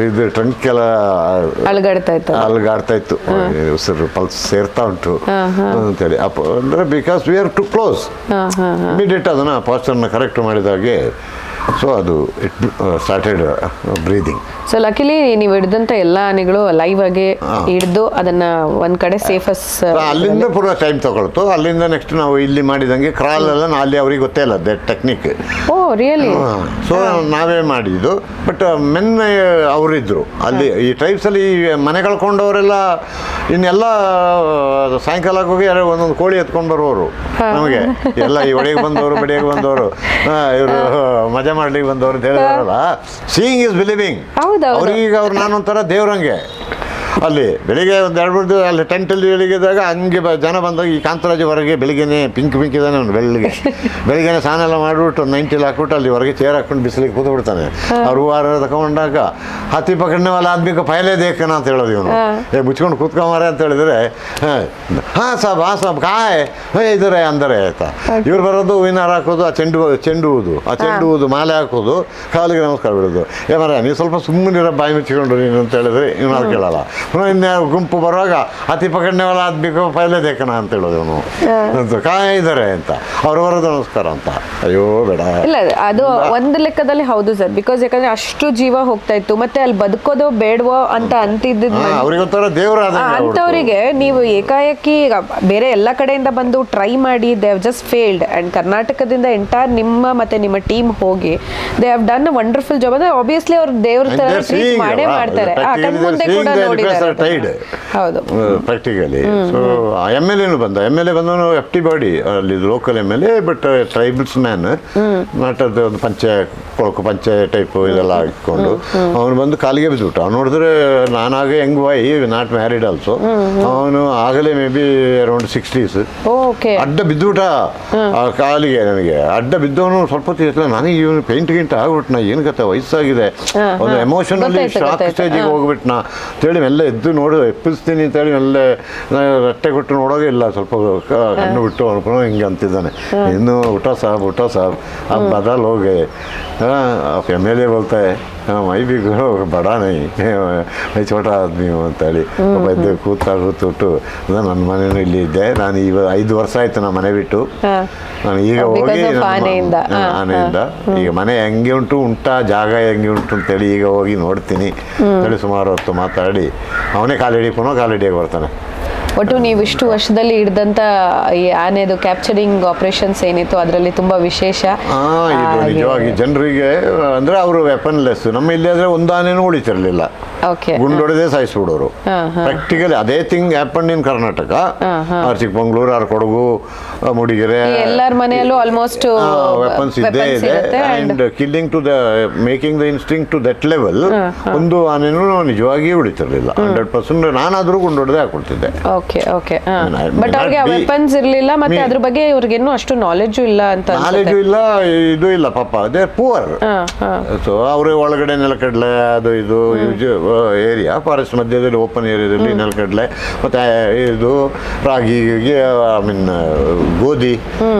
ಇದು ಟ್ರಂಕ್ ಎಲ್ಲ ಅಲ್ಗಾಡ್ತಾ ಇತ್ತು. ಅಲ್ಗಾಡ್ತಾ ಇತ್ತು. ಉಸಿರು ಪಲ್ಸ್ ಸೇರ್ತಾ ಉಂಟು. ಅಂತೇಳಿ. ಅಪ್ಪ ಅಂದರೆ because we are to close immediate ಅದನ್ನು ಪಾಸ್ಟರ್ನ ಕರೆಕ್ಟ್ ಮಾಡಿದಾಗೆ ಸೊ ಅದು it started breathing so luckily ನೀವು ಹಿಡಿದಂತ ಎಲ್ಲ ಆನೆಗಳು ಲೈವ್ ಆಗಿ ಹಿಡಿದು ಅದನ್ನ ಒಂದ್ ಕಡೆ ಸೇಫಸ್ ಅಲ್ಲಿಂದ ಪೂರ್ವ ಟೈಮ್ ತಗೊಳ್ತು. ಅಲ್ಲಿಂದ ನೆಕ್ಸ್ಟ್ ನಾವು ಇಲ್ಲಿ ಮಾಡಿದಂಗೆ ಕ್ರಾಲ್ ಎಲ್ಲ ಅಲ್ಲಿ ಅವ್ರಿಗೆ ಗೊತ್ತೇ ಇಲ್ಲ that technique oh really so ನಾವೇ ಮಾಡಿದ್ದು. ಬಟ್ ಮೆನ್ ಅವರಿದ್ರು ಅಲ್ಲಿ ಈ ಟ್ರೈಬ್ಸಲ್ಲಿ ಮನೆ ಕಳ್ಕೊಂಡವರೆಲ್ಲ ಇನ್ನೆಲ್ಲ ಸಾಯಂಕಾಲ ಹೋಗಿ ಯಾರೋ ಒಂದೊಂದು ಕೋಳಿ ಎತ್ಕೊಂಡು ಬರುವವರು ನಮಗೆ. ಎಲ್ಲ ಈ ಒಡೆಗೆ ಬಂದವರು ಬಡಿಗೆ ಬಂದವರು. ಇವರು ಮಜಾ ಮಾಡ್ಲಿಕ್ಕೆ ಬಂದವರು ಅಂತ ಹೇಳಿದಾರಲ್ಲ. Seeing is believing. ಅವ್ರಿಗೆ ಅವ್ರು ನಾನೊಂಥರ ದೇವ್ರಂಗೆ. ಅಲ್ಲಿ ಬೆಳಿಗ್ಗೆ ಒಂದು ಎರಡು ಮೂರು ದಿವಸ ಅಲ್ಲಿ ಟೆಂಟಲ್ಲಿ ಬೆಳಿಗ್ಗೆದಾಗ ಹಂಗೆ ಬ- ಜನ ಬಂದಾಗ ಈ ಕಾಂತರಾಜ ಹೊರಗೆ ಬೆಳಿಗ್ಗೆನೆ ಪಿಂಕ್ ಪಿಂಕ್ ಇದ್ದಾನೆ ಅವನು ಬೆಳಿಗ್ಗೆ ಬೆಳಿಗ್ಗೆನೆ ಸ್ನಾನ ಎಲ್ಲ ಮಾಡಿಬಿಟ್ಟು ನೈಂಟಿಲಿ ಹಾಕ್ಬಿಟ್ಟು ಅಲ್ಲಿ ಹೊರಗೆ ಚೇರ್ ಹಾಕೊಂಡು ಬಿಸಿಲಿಗೆ ಕೂತು ಬಿಡ್ತಾನೆ ಅವ್ರು ಹೂವಾರ ತಗೊಂಡಾಗ ಹತ್ತಿ ಪಕಡ್ನೆ ಅಲ್ಲ ಆದ್ಮಿಕ ಪೈಲೇ ದೇಖನ ಅಂತ ಹೇಳೋದು ಇವನು. ಏ ಮುಚ್ಕೊಂಡು ಕೂತ್ಕೊಂಬಾರೆ ಅಂತ ಹೇಳಿದ್ರೆ ಹಾಂ ಸಾಬ್ ಹಾಂ ಸಾಬ್ ಕಾಯ್ ಹೇ ಇದ್ದಾರೆ ಅಂದರೆ ಆಯ್ತಾ. ಇವ್ರು ಬರೋದು ಹೂವಿನಾರ ಹಾಕೋದು ಆ ಚೆಂಡು ಚೆಂಡು ಹೂದು ಆ ಚೆಂಡು ಹೂದು ಮಾಲೆ ಹಾಕೋದು ಕಾಲಿಗೆ ನಮಸ್ಕಾರ ಬಿಡೋದು. ಏ ಮರ ನೀವು ಸ್ವಲ್ಪ ಸುಮ್ಮನಿರೋ ಬಾಯಿ ಮುಚ್ಚಿಕೊಂಡು ನೀನು ಅಂತ ಹೇಳಿದ್ರೆ ಇವನು ಅದು ಕೇಳಲ್ಲ. ಇನ್ನು ಗುಂಪು ಬರುವಾಗ ಅತಿ ಪಕಡ್ನೆವಲ್ಲ ಆದ್ಬೇಕು ಪೈಲೆ ದೇಖನ ಅಂತ ಹೇಳೋದು ಅವನು ಅಂತ ಅವ್ರ ಇದ್ದಾರೆ ಅಂತ. ಅವ್ರು ಬರೋದು ನಮಸ್ಕಾರ ಅಂತ. ಅಯ್ಯೋ ಬೇಡ. ಇಲ್ಲ ಅದು ಒಂದು ಲೆಕ್ಕದಲ್ಲಿ ಹೌದು ಸರ್. ಬಿಕಾಸ್ ಯಾಕಂದ್ರೆ ಅಷ್ಟು ಜೀವ ಹೋಗ್ತಾ ಇತ್ತು. ಮತ್ತೆ ಅಲ್ಲಿ ಬದುಕೋದು ಬೇಡವೋ ಅಂತ ಅಂತಿದ್ದ ಅವ್ರಿಗೆ ಒಂಥರ ದೇವ್ರ ಅಂಥವರಿಗೆ ನೀವು ಏಕಾಏಕಿ ಬೇರೆ ಎಲ್ಲ ಕಡೆಯಿಂದ ಬಂದು ಟ್ರೈ ಮಾಡಿ they have just failed and ಕರ್ನಾಟಕದಿಂದ ಎಂಟೈರ್ ನಿಮ್ಮ ಮತ್ತೆ ನಿಮ್ಮ ಟೀಮ್ ಹೋಗಿ they have done a wonderful job ಅಂದ್ರೆ ಆಬ್ವಿಯಸ್ಲಿ ಅವ್ರು ದೇವ್ರ ತರ ಟ್ರೀಟ್ ಮಾಡೇ ಮಾಡ್ತಾರೆ. ಆ, ಕಣ್ಮುಂದೆ ಕೂಡ seeing their ಟೈಡ್. ಹೌದು. ಪ್ರಾಕ್ಟಿಕಲಿ ಸೊ ಎಂ ಎಲ್ ಎನು ಬಂದ. ಎಂ ಎಲ್ ಎ ಬಂದವನು ಎಫ್ ಟಿ ಬಾಡಿ ಅಲ್ಲಿ local M L A but tribals man not ಅದು ಒಂದು ಪಂಚೆ ಕೊಳಕು ಪಂಚೆ ಟೈಪ್ ಇದೆಲ್ಲ ಹಾಕಿಕೊಂಡು ಅವನು ಬಂದು ಕಾಲಿಗೆ ಬಿದ್ದುಬಿಟ್ಟು. ಅವ್ನು ನೋಡಿದ್ರೆ ನಾನಾಗ young why not married also. ಅವನು ಆಗಲೇ ಮೇ ಬಿ ಅರೌಂಡ್ ಸಿಕ್ಸ್ಟೀಸ್. ಅಡ್ಡ ಬಿದ್ದುಬಿಟ್ಟ. ಕಾಲಿಗೆ ನನಗೆ ಅಡ್ಡ ಬಿದ್ದವನು ಸ್ವಲ್ಪ ಹೊತ್ತು ನನಗೆ ಇವನು ಪೇಂಟ್ ಗಿಂಟ್ ಆಗ್ಬಿಟ್ನ. ಏನು ಕತೆ? ವಯಸ್ಸಾಗಿದೆ. ಒಂದು ಎಮೋಷನಲ್ಲಿ ಶಾಕ್ ಸ್ಟೇಜಿಗೆ ಹೋಗ್ಬಿಟ್ನ. ಅಂತೇಳಿ ಎಲ್ಲ ಎದ್ದು ನೋಡು ಎಪ್ಪಿಸ್ತೀನಿ ಅಂತೇಳಿ ಎಲ್ಲ ರಟ್ಟೆ ಕೊಟ್ಟು ನೋಡೋಗೆ ಇಲ್ಲ. ಸ್ವಲ್ಪ ಕಣ್ಣು ಬಿಟ್ಟು ಅನ್ಕೊಂಡು ಹಿಂಗೆ ಅಂತಿದ್ದಾನೆ. ಇನ್ನು ಊಟ ಸಾಬ್ ಊಟ ಸಾಬ್. ಆ ಬದಲ್ ಹೋಗಿ. आप एम एल ए बोलता है हाँ मैं भी बड़ा नहीं मैं छोटा ಆದ್ಮಿ ಅಂತೇಳಿ ಒಬ್ಬ ಎದ್ದು ಕೂತಾ ಕೂತ್ಬಿಟ್ಟು ಅದ ನನ್ನ ಮನೇನು ಇಲ್ಲಿ ಇದ್ದೆ ನಾನು ಇವ ಐದು ವರ್ಷ ಆಯ್ತು ನಮ್ಮ ಮನೆ ಬಿಟ್ಟು ಹಾ. ನಾನು ಈಗ Because ಹೋಗಿ of ನಮ್ಮ- ಆನೆಯಿಂದ. ಹಾ, ಹಾ, ಆನೆಯಿಂದ ಈಗ ಮನೆ ಹೆಂಗೆ ಉಂಟು ಉಂಟಾ ಜಾಗ ಹೆಂಗೆ ಉಂಟು ಅಂತೇಳಿ ಈಗ ಹೋಗಿ ನೋಡ್ತೀನಿ ಹೇಳಿ ಸುಮಾರು ಹೊತ್ತು ಮಾತಾಡಿ ಅವನೇ ಕಾಲಿಡಿ ಪುನಃ ಕಾಲಿಡಿಯಾಗಿ ಬರ್ತಾನೆ ಒಟ್ಟು ನೀವು ಇಷ್ಟು ವರ್ಷದಲ್ಲಿ ಹಿಡ್ದಂತ ಈ ಆನೆದು ಕ್ಯಾಪ್ಚರಿಂಗ್ ಆಪರೇಷನ್ಸ್ ಏನಿತ್ತು ಅದರಲ್ಲಿ ತುಂಬಾ ವಿಶೇಷ. ಇದು ನಿಜವಾಗಿ ಜನರಿಗೆ ಅಂದ್ರೆ ಅವರು ವೆಪನ್ಲೆಸ್ ನಮ್ಮ ಇಲ್ಲಿ ಆದ್ರೆ ಒಂದು ಆನೆನೂ ಉಳಿತಿರ್ಲಿಲ್ಲ. ಓಕೆ ಗುಂಡೊಡೆದೇ ಸಾಯಿಸ್ಬಿಡೋರು. ಪ್ರಾಕ್ಟಿಕಲಿ ಅದೇ thing happen in Karnataka or Chikmagalur or Kodagu ಆ, ಮೂಡಿಗೆರೆ. ಎಲ್ಲರ ಮನೆಯಲ್ಲೂ ಆಲ್ಮೋಸ್ಟ್ ವೆಪನ್ಸ್ ಇದ್ದೇ ಇದೆ. And killing to the making the instinct to that level ಒಂದು ಆನೆನೂ ನಿಜವಾಗಿಯೂ ಉಳಿತಿರ್ಲಿಲ್ಲ. ಹಂಡ್ರೆಡ್ ಪರ್ಸೆಂಟ್ ನಾನಾದರೂ ಗುಂಡೊಡೆದೇ ಹಾಕೊಳ್ತಿದ್ದೆ. ಓಕೆ ಓಕೆ ಬಟ್ ಅವ್ರಿಗೆ ವೆಪನ್ಸ್ ಇರಲಿಲ್ಲ ಮತ್ತೆ ಅದ್ರ ಬಗ್ಗೆ ಇವ್ರಿಗೇನು ಅಷ್ಟು ನಾಲೆಜ್ ಇಲ್ಲ ಅಂತ ನಾಲೆಜ್ ಇಲ್ಲ ಇದು ಇಲ್ಲ ಪಾಪ. ಅದೇ ಪೂವರ್ ಸೊ ಅವ್ರ ಒಳಗಡೆ ನೆಲಕಡಲೆ ಅದು ಇದು ಏರಿಯಾ ಫಾರೆಸ್ಟ್ ಮಧ್ಯದಲ್ಲಿ ಓಪನ್ ಏರಿಯಾದಲ್ಲಿ ನೆಲಕಡಲೆ ಮತ್ತೆ ಇದು ರಾಗಿ ಐ ಮೀನ್ ಗೋಧಿ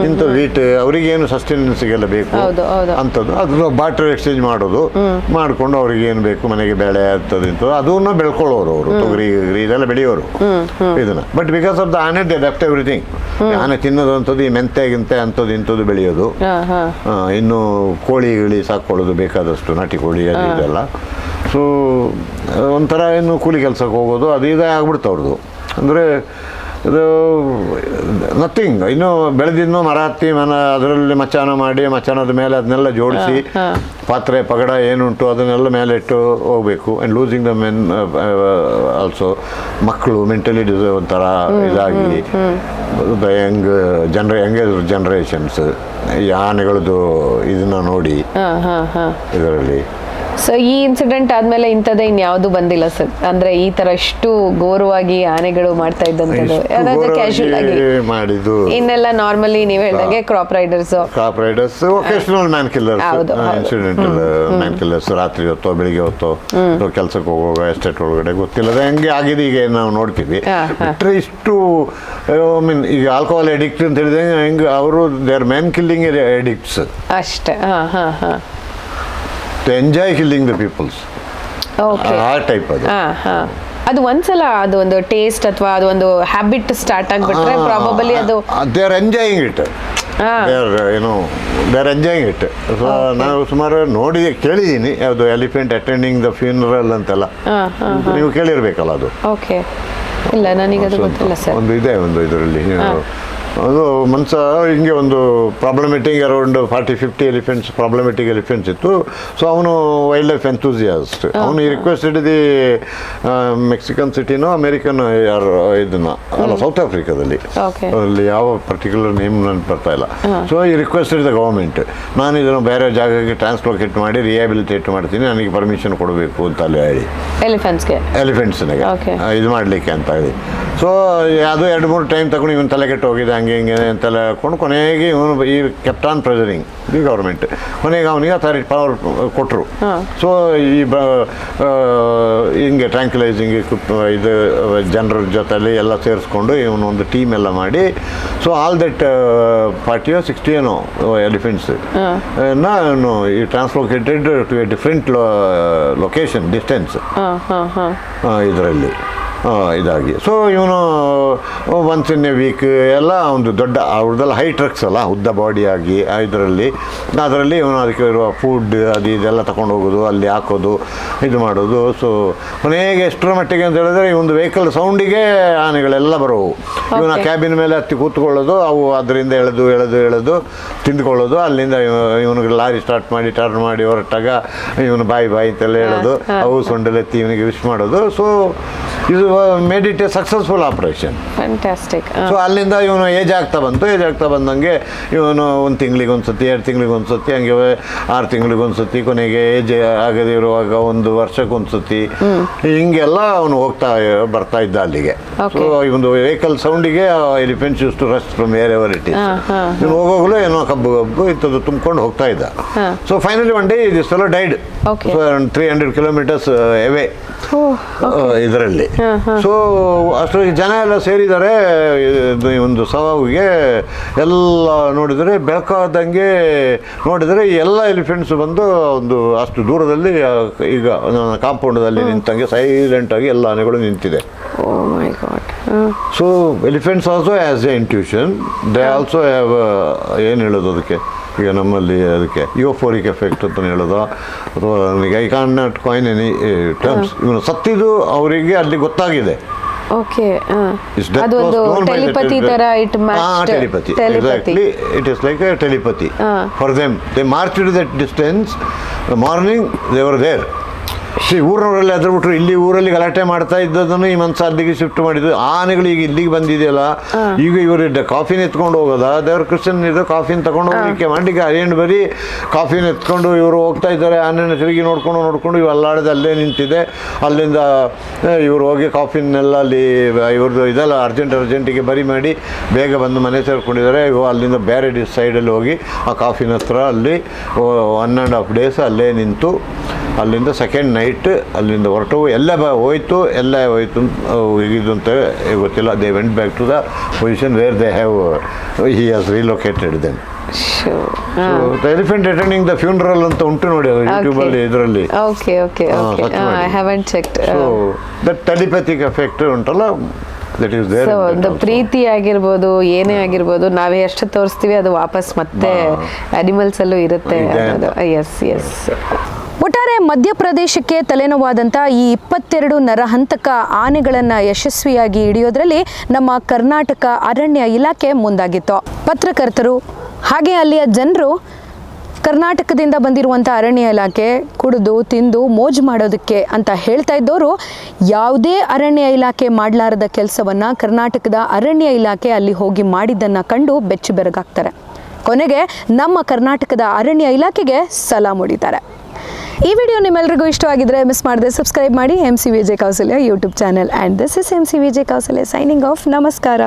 ಇಂಥ ವೀಟ್ ಅವರಿಗೇನು ಏನು ಬೇಕು ಹೌದು, ಹೌದು. ಅಂಥದ್ದು. ಅದ್ರ ಬಾಟರ್ ಎಕ್ಸ್ಚೇಂಜ್ ಮಾಡೋದು ಮಾಡ್ಕೊಂಡು ಅವ್ರಿಗೆ ಏನು ಬೇಕು ಮನೆಗೆ ಬೆಳೆ ಅಂತದ್ದು ಇಂಥದ್ದು ಅದನ್ನ ಬೆಳ್ಕೊಳ್ಳೋರು ಅವರು ತೊಗರಿ ಇದೆಲ್ಲ ಬೆಳೆಯೋರು. ಇದನ್ನ ಬಟ್ ಬಿಕಾಸ್ ಆಫ್ ದ ಆನೆ ದೆ ಲೆಫ್ಟ್ ಎವ್ರಿಥಿಂಗ್ ಆನೆ ತಿನ್ನೋದು ಅಂಥದ್ದು ಈ ಮೆಂತೆ ಗಿಂತೆ ಅಂಥದ್ದು ಇಂಥದ್ದು ಬೆಳೆಯೋದು. ಇನ್ನು ಕೋಳಿ ಗಿಳಿ ಸಾಕೊಳ್ಳೋದು ಬೇಕಾದಷ್ಟು ನಾಟಿ ಕೋಳಿ ಅದು ಇದೆಲ್ಲ. ಸೊ ಒಂಥರ ಇನ್ನು ಕೂಲಿ ಕೆಲಸಕ್ಕೆ ಹೋಗೋದು ಅದು ಇದೇ ಆಗ್ಬಿಡ್ತು ಅವ್ರದ್ದು. ಅಂದರೆ ಇದು ನಥಿಂಗ್ ಇನ್ನು ಬೆಳೆದಿನ್ನು ಮರ ಹತ್ತಿ ಮನ ಅದರಲ್ಲಿ ಮಚಾನ ಮಾಡಿ ಮಚಾನದ ಮೇಲೆ ಅದನ್ನೆಲ್ಲ ಜೋಡಿಸಿ ಪಾತ್ರೆ ಪಗಡ ಏನುಂಟು ಅದನ್ನೆಲ್ಲ ಮೇಲೆ ಇಟ್ಟು ಹೋಗಬೇಕು. And losing the men also ಮಕ್ಕಳು ಮೆಂಟಲಿ ಒಂಥರ ಇದಾಗಿ ದ ಯಂಗ್ ಜನ್ರ ಯಂಗ್ ಜನ್ರೇಷನ್ಸ್ ಈ ಆನೆಗಳದ್ದು ಇದನ್ನ ನೋಡಿ ಇದರಲ್ಲಿ. ಸೊ ಈ ಇನ್ಸಿಡೆಂಟ್ ಆದ್ಮೇಲೆ ಇಂಥದ್ದೇ ಇನ್ಯಾವುದು ಬಂದಿಲ್ಲ ಸರ್. ಅಂದ್ರೆ ಈ ತರ ಇಷ್ಟು ಘೋರವಾಗಿ ಆನೆಗಳು ಮಾಡ್ತಾ ಇದ್ದಂಥದ್ದು. ಯಾವ್ದಾದ್ರು ಕ್ಯಾಶುಯಲ್ ಆಗಿ ಮಾಡಿದ್ದು. ಇನ್ನೆಲ್ಲ ನಾರ್ಮಲಿ ನೀವು ಹೇಳ್ದಂಗೆ crop raiders crop raiders occasional man killers. Incident man killers ರಾತ್ರಿ ಹೊತ್ತೋ ಬೆಳಿಗ್ಗೆ ಹೊತ್ತೋ ಕೆಲಸಕ್ಕೆ ಹೋಗುವಾಗ ಎಸ್ಟೇಟ್ ಒಳಗಡೆ ಗೊತ್ತಿಲ್ಲದೆ ಹಂಗೆ ಆಗಿದೆ ಈಗ ನಾವು ನೋಡ್ತೀವಿ. ಬಿಟ್ಟರೆ ಇಷ್ಟು ಐ ಮೀನ್ ಈಗ ಆಲ್ಕೋಹಾಲ್ ಅಡಿಕ್ಟ್ ಅಂತ ಹೇಳಿದಂಗೆ ಹೆಂಗೆ ಅವರು ದೇರ್ ಮ್ಯಾನ್ ಕಿಲ್ಲಿಂಗ್ ಎಡಿಕ್ಟ್ಸ್ ಅಷ್ಟೇ. ಹಾ ಹಾ ಹಾ. To enjoy killing the peoples okay ಆ ಟೈಪ್ ಅದು. ಹಾ ಹಾ ಅದು ಒಂದ್ಸಲ ಅದು ಒಂದು ಟೇಸ್ಟ್ ಅಥವಾ ಅದು ಒಂದು ಹ್ಯಾಬಿಟ್ ಸ್ಟಾರ್ಟ್ ಆಗಿಬಿಟ್ರೆ ಪ್ರಾಬಬಲಿ ಅದು they are enjoying it. They are ಏನು they are enjoying it so ನಾವು ಸುಮಾರು ನೋಡಿ ಕೇಳಿದ್ದೀನಿ ಅದು ಎಲಿಫೆಂಟ್ ಅಟೆಂಡಿಂಗ್ ದ ಫ್ಯೂನರಲ್ ಅಂತೆಲ್ಲ. ಹಾ ನೀವು ಕೇಳಿರ್ಬೇಕಲ್ಲ ಅದು. ಓಕೆ ಇಲ್ಲ ನನಗೆ ಅದು ಗೊತ್ತಿಲ್ಲ ಸರ್ ಒಂದು ಇದೆ ಒಂದು ಇದರಲ್ಲಿ. ಅದು ಮನುಷ್ಯ ಹಿಂಗೆ ಒಂದು problematic around forty fifty elephants problematic elephants ಇತ್ತು. ಸೊ ಅವನು ವೈಲ್ಡ್ ಲೈಫ್ ಎಂಥೂಸಿಯಾಸ್ಟ್ ಅವನು ಈ ರಿಕ್ವೆಸ್ಟೆಡ್ ದಿ ಮೆಕ್ಸಿಕನ್ ಸಿಟಿನೋ ಅಮೇರಿಕನ್ ಯಾರು ಇದನ್ನ? ಅಲ್ಲ ಸೌತ್ ಆಫ್ರಿಕಾದಲ್ಲಿ ಅದರಲ್ಲಿ ಅಲ್ಲಿ ಯಾವ ಪರ್ಟಿಕ್ಯುಲರ್ ನೇಮ್ ನನಗೆ ಬರ್ತಾ ಇಲ್ಲ. ಸೊ ಈ ರಿಕ್ವೆಸ್ಟೆಡ್ ದ ಗೌರ್ಮೆಂಟ್ ನಾನು ಇದನ್ನು ಬೇರೆ ಜಾಗಕ್ಕೆ ಟ್ರಾನ್ಸ್ಲೋಕೇಟ್ ಮಾಡಿ ರಿಹ್ಯಾಬಿಲಿಟೇಟ್ ಮಾಡ್ತೀನಿ. ನನಗೆ ಪರ್ಮಿಷನ್ ಕೊಡಬೇಕು ಅಂತ ಅಲ್ಲಿ ಹೇಳಿ. ಎಲಿಫೆಂಟ್ಸ್ಗೆ ಎಲಿಫೆಂಟ್ಸ್ನಾಗೆ. ಇದು ಮಾಡಲಿಕ್ಕೆ ಅಂತ ಹೇಳಿ. ಸೊ ಅದು ಎರಡು ಮೂರು ಟೈಮ್ ತಗೊಂಡು ಇವನು ತಲೆಗೆಟ್ಟು ಹೋಗಿದೆ. ಹಂಗೆ ಹಿಂಗೆ ಅಂತೆಲ್ಲ ಹೇಳ್ಕೊಂಡು ಕೊನೆಗೆ ಇವನು ಈ ಕ್ಯಾಪ್ಟನ್ ಪ್ರೆಸಿಡಿಂಗ್ ದಿ ಗೌರ್ಮೆಂಟ್ ಕೊನೆಗೆ ಅವನಿಗೆ ಅಥಾರಿಟಿ ಪವರ್ ಕೊಟ್ಟರು ಸೊ ಈ ಬ ಹಿಂಗೆ ಟ್ರ್ಯಾಂಕ್ಯುಲೈಸಿಂಗ್ ಇದು ಜನರ ಜೊತೆಯಲ್ಲಿ ಎಲ್ಲ ಸೇರಿಸ್ಕೊಂಡು ಇವನು ಒಂದು ಟೀಮ್ ಎಲ್ಲ ಮಾಡಿ. ಸೊ ಆಲ್ ದಟ್ ಪಾರ್ಟಿಯೋ ಸಿಕ್ಸ್ಟಿ ಏನೋ ಎಲಿಫೆಂಟ್ಸ್ ನಾನು ಈ translocated to a different location distance ಇದರಲ್ಲಿ. ಇದಾಗಿ. ಸೊ ಇವನು ಒನ್ಸ್ ಇನ್ ಎ ವೀಕ್ ಎಲ್ಲ ಒಂದು ದೊಡ್ಡ ಅವ್ರದ್ದೆಲ್ಲ ಹೈ ಟ್ರಕ್ಸ್ ಅಲ್ಲ ಉದ್ದ ಬಾಡಿ ಆಗಿ ಇದರಲ್ಲಿ. ಅದರಲ್ಲಿ ಇವನು ಅದಕ್ಕೆ ಇರುವ ಫುಡ್ ಅದು ಇದೆಲ್ಲ ತಗೊಂಡು ಹೋಗೋದು ಅಲ್ಲಿ ಹಾಕೋದು ಇದು ಮಾಡೋದು. ಸೊ ಕೊನೆಗೆ ಎಷ್ಟರ ಮಟ್ಟಿಗೆ ಅಂತ ಹೇಳಿದ್ರೆ ಈ ಒಂದು ವೆಹಿಕಲ್ ಸೌಂಡಿಗೆ ಆನೆಗಳೆಲ್ಲ ಬರೋವು. ಇವನ ಆ ಕ್ಯಾಬಿನ್ ಮೇಲೆ ಹತ್ತಿ ಕೂತ್ಕೊಳ್ಳೋದು ಅವು ಅದರಿಂದ ಎಳೆದು ಎಳೆದು ಎಳೆದು ತಿಂದ್ಕೊಳ್ಳೋದು. ಅಲ್ಲಿಂದ ಇವನಿಗೆ ಲಾರಿ ಸ್ಟಾರ್ಟ್ ಮಾಡಿ ಟರ್ನ್ ಮಾಡಿ ಹೊರಟಾಗ ಇವನು ಬಾಯಿ ಬಾಯಿ ಅಂತೆಲ್ಲ ಹೇಳೋದು. ಅವು ಸೊಂಡಲೆತ್ತಿ ಇವನಿಗೆ ವಿಶ್ ಮಾಡೋದು. ಸೊ ಇದು made it a successful operation fantastic so ಅಲ್ಲಿಂದ ಇವನು ಏಜ್ ಆಗ್ತಾ ಬಂತು. ಏಜ್ ಆಗ್ತಾ ಬಂದಂಗೆ ಇವನು ಒಂದು ತಿಂಗಳಿಗೆ ಒಂದು ಸತಿ ಎರಡು ತಿಂಗಳಿಗೆ ಒಂದು ಸತಿ ಹಂಗೆ ಆರು ತಿಂಗಳಿಗೆ ಒಂದು ಸತಿ ಕೊನೆಗೆ ಏಜ್ ಆಗದೇ ಇರುವಾಗ ಒಂದು ವರ್ಷಕ್ಕೆ ಒಂದು ಸತಿ ಹಿಂಗೆಲ್ಲ ಅವನು ಹೋಗ್ತಾ ಬರ್ತಾ ಇದ್ದ ಅಲ್ಲಿಗೆ. ಸೊ ಇವನು vehicle ಸೌಂಡಿಗೆ elephants use to rush from wherever it is ಇವನು ಹೋಗೋಗ್ಲೂ ಏನೋ ಕಬ್ಬು ಕಬ್ಬು ಇಂಥದ್ದು ತುಂಬಿಕೊಂಡು ಹೋಗ್ತಾ ಇದ್ದ. ಸೊ ಫೈನಲಿ ಒನ್ ಡೇ ಇದು solo died. Three hundred kilometres away ಇದರಲ್ಲಿ. ಸೊ ಅಷ್ಟೊಂದು ಜನ ಎಲ್ಲ ಸೇರಿದ್ದಾರೆ ಒಂದು ಸವಾವಿಗೆ ಎಲ್ಲ ನೋಡಿದರೆ ಬೆಳಕಾದಂಗೆ ನೋಡಿದರೆ ಎಲ್ಲ ಎಲಿಫೆಂಟ್ಸ್ ಬಂದು ಒಂದು ಅಷ್ಟು ದೂರದಲ್ಲಿ ಈಗ ಕಾಂಪೌಂಡಲ್ಲಿ ನಿಂತಂಗೆ ಸೈಲೆಂಟಾಗಿ ಎಲ್ಲ ಆನೆಗಳು ನಿಂತಿದೆ. So elephants also has a intuition they also have ಏನು ಹೇಳೋದು ಅದಕ್ಕೆ? ಈಗ ನಮ್ಮಲ್ಲಿ ಅದಕ್ಕೆ ಯುಫೋರಿಕ್ ಎಫೆಕ್ಟ್ ಅಂತ ಹೇಳೋದು. ಅಥವಾ ನನಗೆ I can not coin any terms ಇವನು ಸತ್ತಿದ್ದು ಅವರಿಗೆ ಅಲ್ಲಿ ಗೊತ್ತಾಗಿದೆ. ಓಕೆ ಟೆಲಿಪತಿ ತರ it telepathy exactly it is like telepathy for them they march to that distance morning they were there see ಊರಿನವರೆಲ್ಲ ಎದುರು ಬಿಟ್ರು ಇಲ್ಲಿ ಊರಲ್ಲಿ ಗಲಾಟೆ ಮಾಡ್ತಾ ಇದ್ದದನ್ನು ಈ ಮನ್ಸ ಅಲ್ಲಿಗೆ ಶಿಫ್ಟ್ ಮಾಡಿದ್ದು. ಆನೆಗಳು ಈಗ ಇಲ್ಲಿಗೆ ಬಂದಿದೆಯಲ್ಲ ಈಗ ಇವರು ಕಾಫಿನ ಎತ್ಕೊಂಡು ಹೋಗೋದ? ದೇವ್ರ ಕೃಷ್ಣನ್ ಇದು ಕಾಫಿನ ತಗೊಂಡು ಹೋಗಲಿಕ್ಕೆ ಮಾಡಿಗೆ ಅರೇಂಡ್ ಬರೀ ಕಾಫಿನ ಎತ್ಕೊಂಡು ಇವರು ಹೋಗ್ತಾ ಇದ್ದಾರೆ. ಆನೆನ ತಿರುಗಿ ನೋಡ್ಕೊಂಡು ನೋಡ್ಕೊಂಡು ಇವು ಅಲ್ಲಾಡದೆ ಅಲ್ಲೇ ನಿಂತಿದೆ. ಅಲ್ಲಿಂದ ಇವರು ಹೋಗಿ ಕಾಫಿನೆಲ್ಲ ಅಲ್ಲಿ ಇವ್ರದ್ದು ಇದೆಲ್ಲ ಅರ್ಜೆಂಟ್ ಅರ್ಜೆಂಟಿಗೆ ಬರಿ ಮಾಡಿ ಬೇಗ ಬಂದು ಮನೆ ಸೇರ್ಕೊಂಡಿದ್ದಾರೆ. ಇವು ಅಲ್ಲಿಂದ ಬೇರೆ ಸೈಡಲ್ಲಿ ಹೋಗಿ ಆ ಕಾಫಿನ ಹತ್ರ ಅಲ್ಲಿ ಒನ್ ಆ್ಯಂಡ್ ಹಾಫ್ ಡೇಸ್ ಅಲ್ಲೇ ನಿಂತು ಅಲ್ಲಿಂದ ಸೆಕೆಂಡ್ ನೈಟ್ ಅಲ್ಲಿಂದ ಹೊರಟು ಎಲ್ಲ ಬ ಹೋಯ್ತು ಎಲ್ಲ ಹೋಯ್ತು ಇದು ಅಂತ ಗೊತ್ತಿಲ್ಲ. They went back to the position where they have he has relocated then elephant attending the funeral ಅಂತ ಉಂಟು ನೋಡಿ ಯೂಟ್ಯೂಬಲ್ಲಿ ಇದರಲ್ಲಿ. Okay okay I haven't checked so that telepathic effect ಉಂಟಲ್ಲ? ಸೊ ಒಂದು ಪ್ರೀತಿ ಆಗಿರ್ಬೋದು ಏನೇ ಆಗಿರ್ಬೋದು ನಾವೇ ಎಷ್ಟು ತೋರಿಸ್ತೀವಿ ಅದು ವಾಪಸ್ ಮತ್ತೆ ಅನಿಮಲ್ಸ್ ಅಲ್ಲೂ ಇರುತ್ತೆ. ಎಸ್ ಎಸ್ ಒಟ್ಟಾರೆ ಮಧ್ಯಪ್ರದೇಶಕ್ಕೆ ತಲೆನೋವಾದಂಥ ಈ ಇಪ್ಪತ್ತೆರಡು ನರಹಂತಕ ಆನೆಗಳನ್ನು ಯಶಸ್ವಿಯಾಗಿ ಹಿಡಿಯೋದ್ರಲ್ಲಿ ನಮ್ಮ ಕರ್ನಾಟಕ ಅರಣ್ಯ ಇಲಾಖೆ ಮುಂದಾಗಿತ್ತು. ಪತ್ರಕರ್ತರು, ಹಾಗೆ ಅಲ್ಲಿಯ ಜನರು, ಕರ್ನಾಟಕದಿಂದ ಬಂದಿರುವಂಥ ಅರಣ್ಯ ಇಲಾಖೆ ಕುಡಿದು, ತಿಂದು, ಮೋಜು ಮಾಡೋದಕ್ಕೆ ಅಂತ ಹೇಳ್ತಾ ಇದ್ದವರು ಯಾವುದೇ ಅರಣ್ಯ ಇಲಾಖೆ ಮಾಡಲಾರದ ಕೆಲಸವನ್ನು ಕರ್ನಾಟಕದ ಅರಣ್ಯ ಇಲಾಖೆ ಅಲ್ಲಿ ಹೋಗಿ ಮಾಡಿದ್ದನ್ನು ಕಂಡು ಬೆಚ್ಚು ಬೆರಗಾಗ್ತಾರೆ. ಕೊನೆಗೆ ನಮ್ಮ ಕರ್ನಾಟಕದ ಅರಣ್ಯ ಇಲಾಖೆಗೆ ಸಲಾಂ ಹೊಡಿತಾರೆ ಈ ವಿಡಿಯೋ ನಿಮ್ಮೆಲ್ಲರಿಗೂ ಇಷ್ಟವಾಗಿದ್ರೆ ಮಿಸ್ ಮಾಡದೆ ಸಬ್ಸ್ಕ್ರೈಬ್ ಮಾಡಿ M C Vijay Kausalya YouTube channel and this is M C Vijay Kausalya signing off ನಮಸ್ಕಾರ.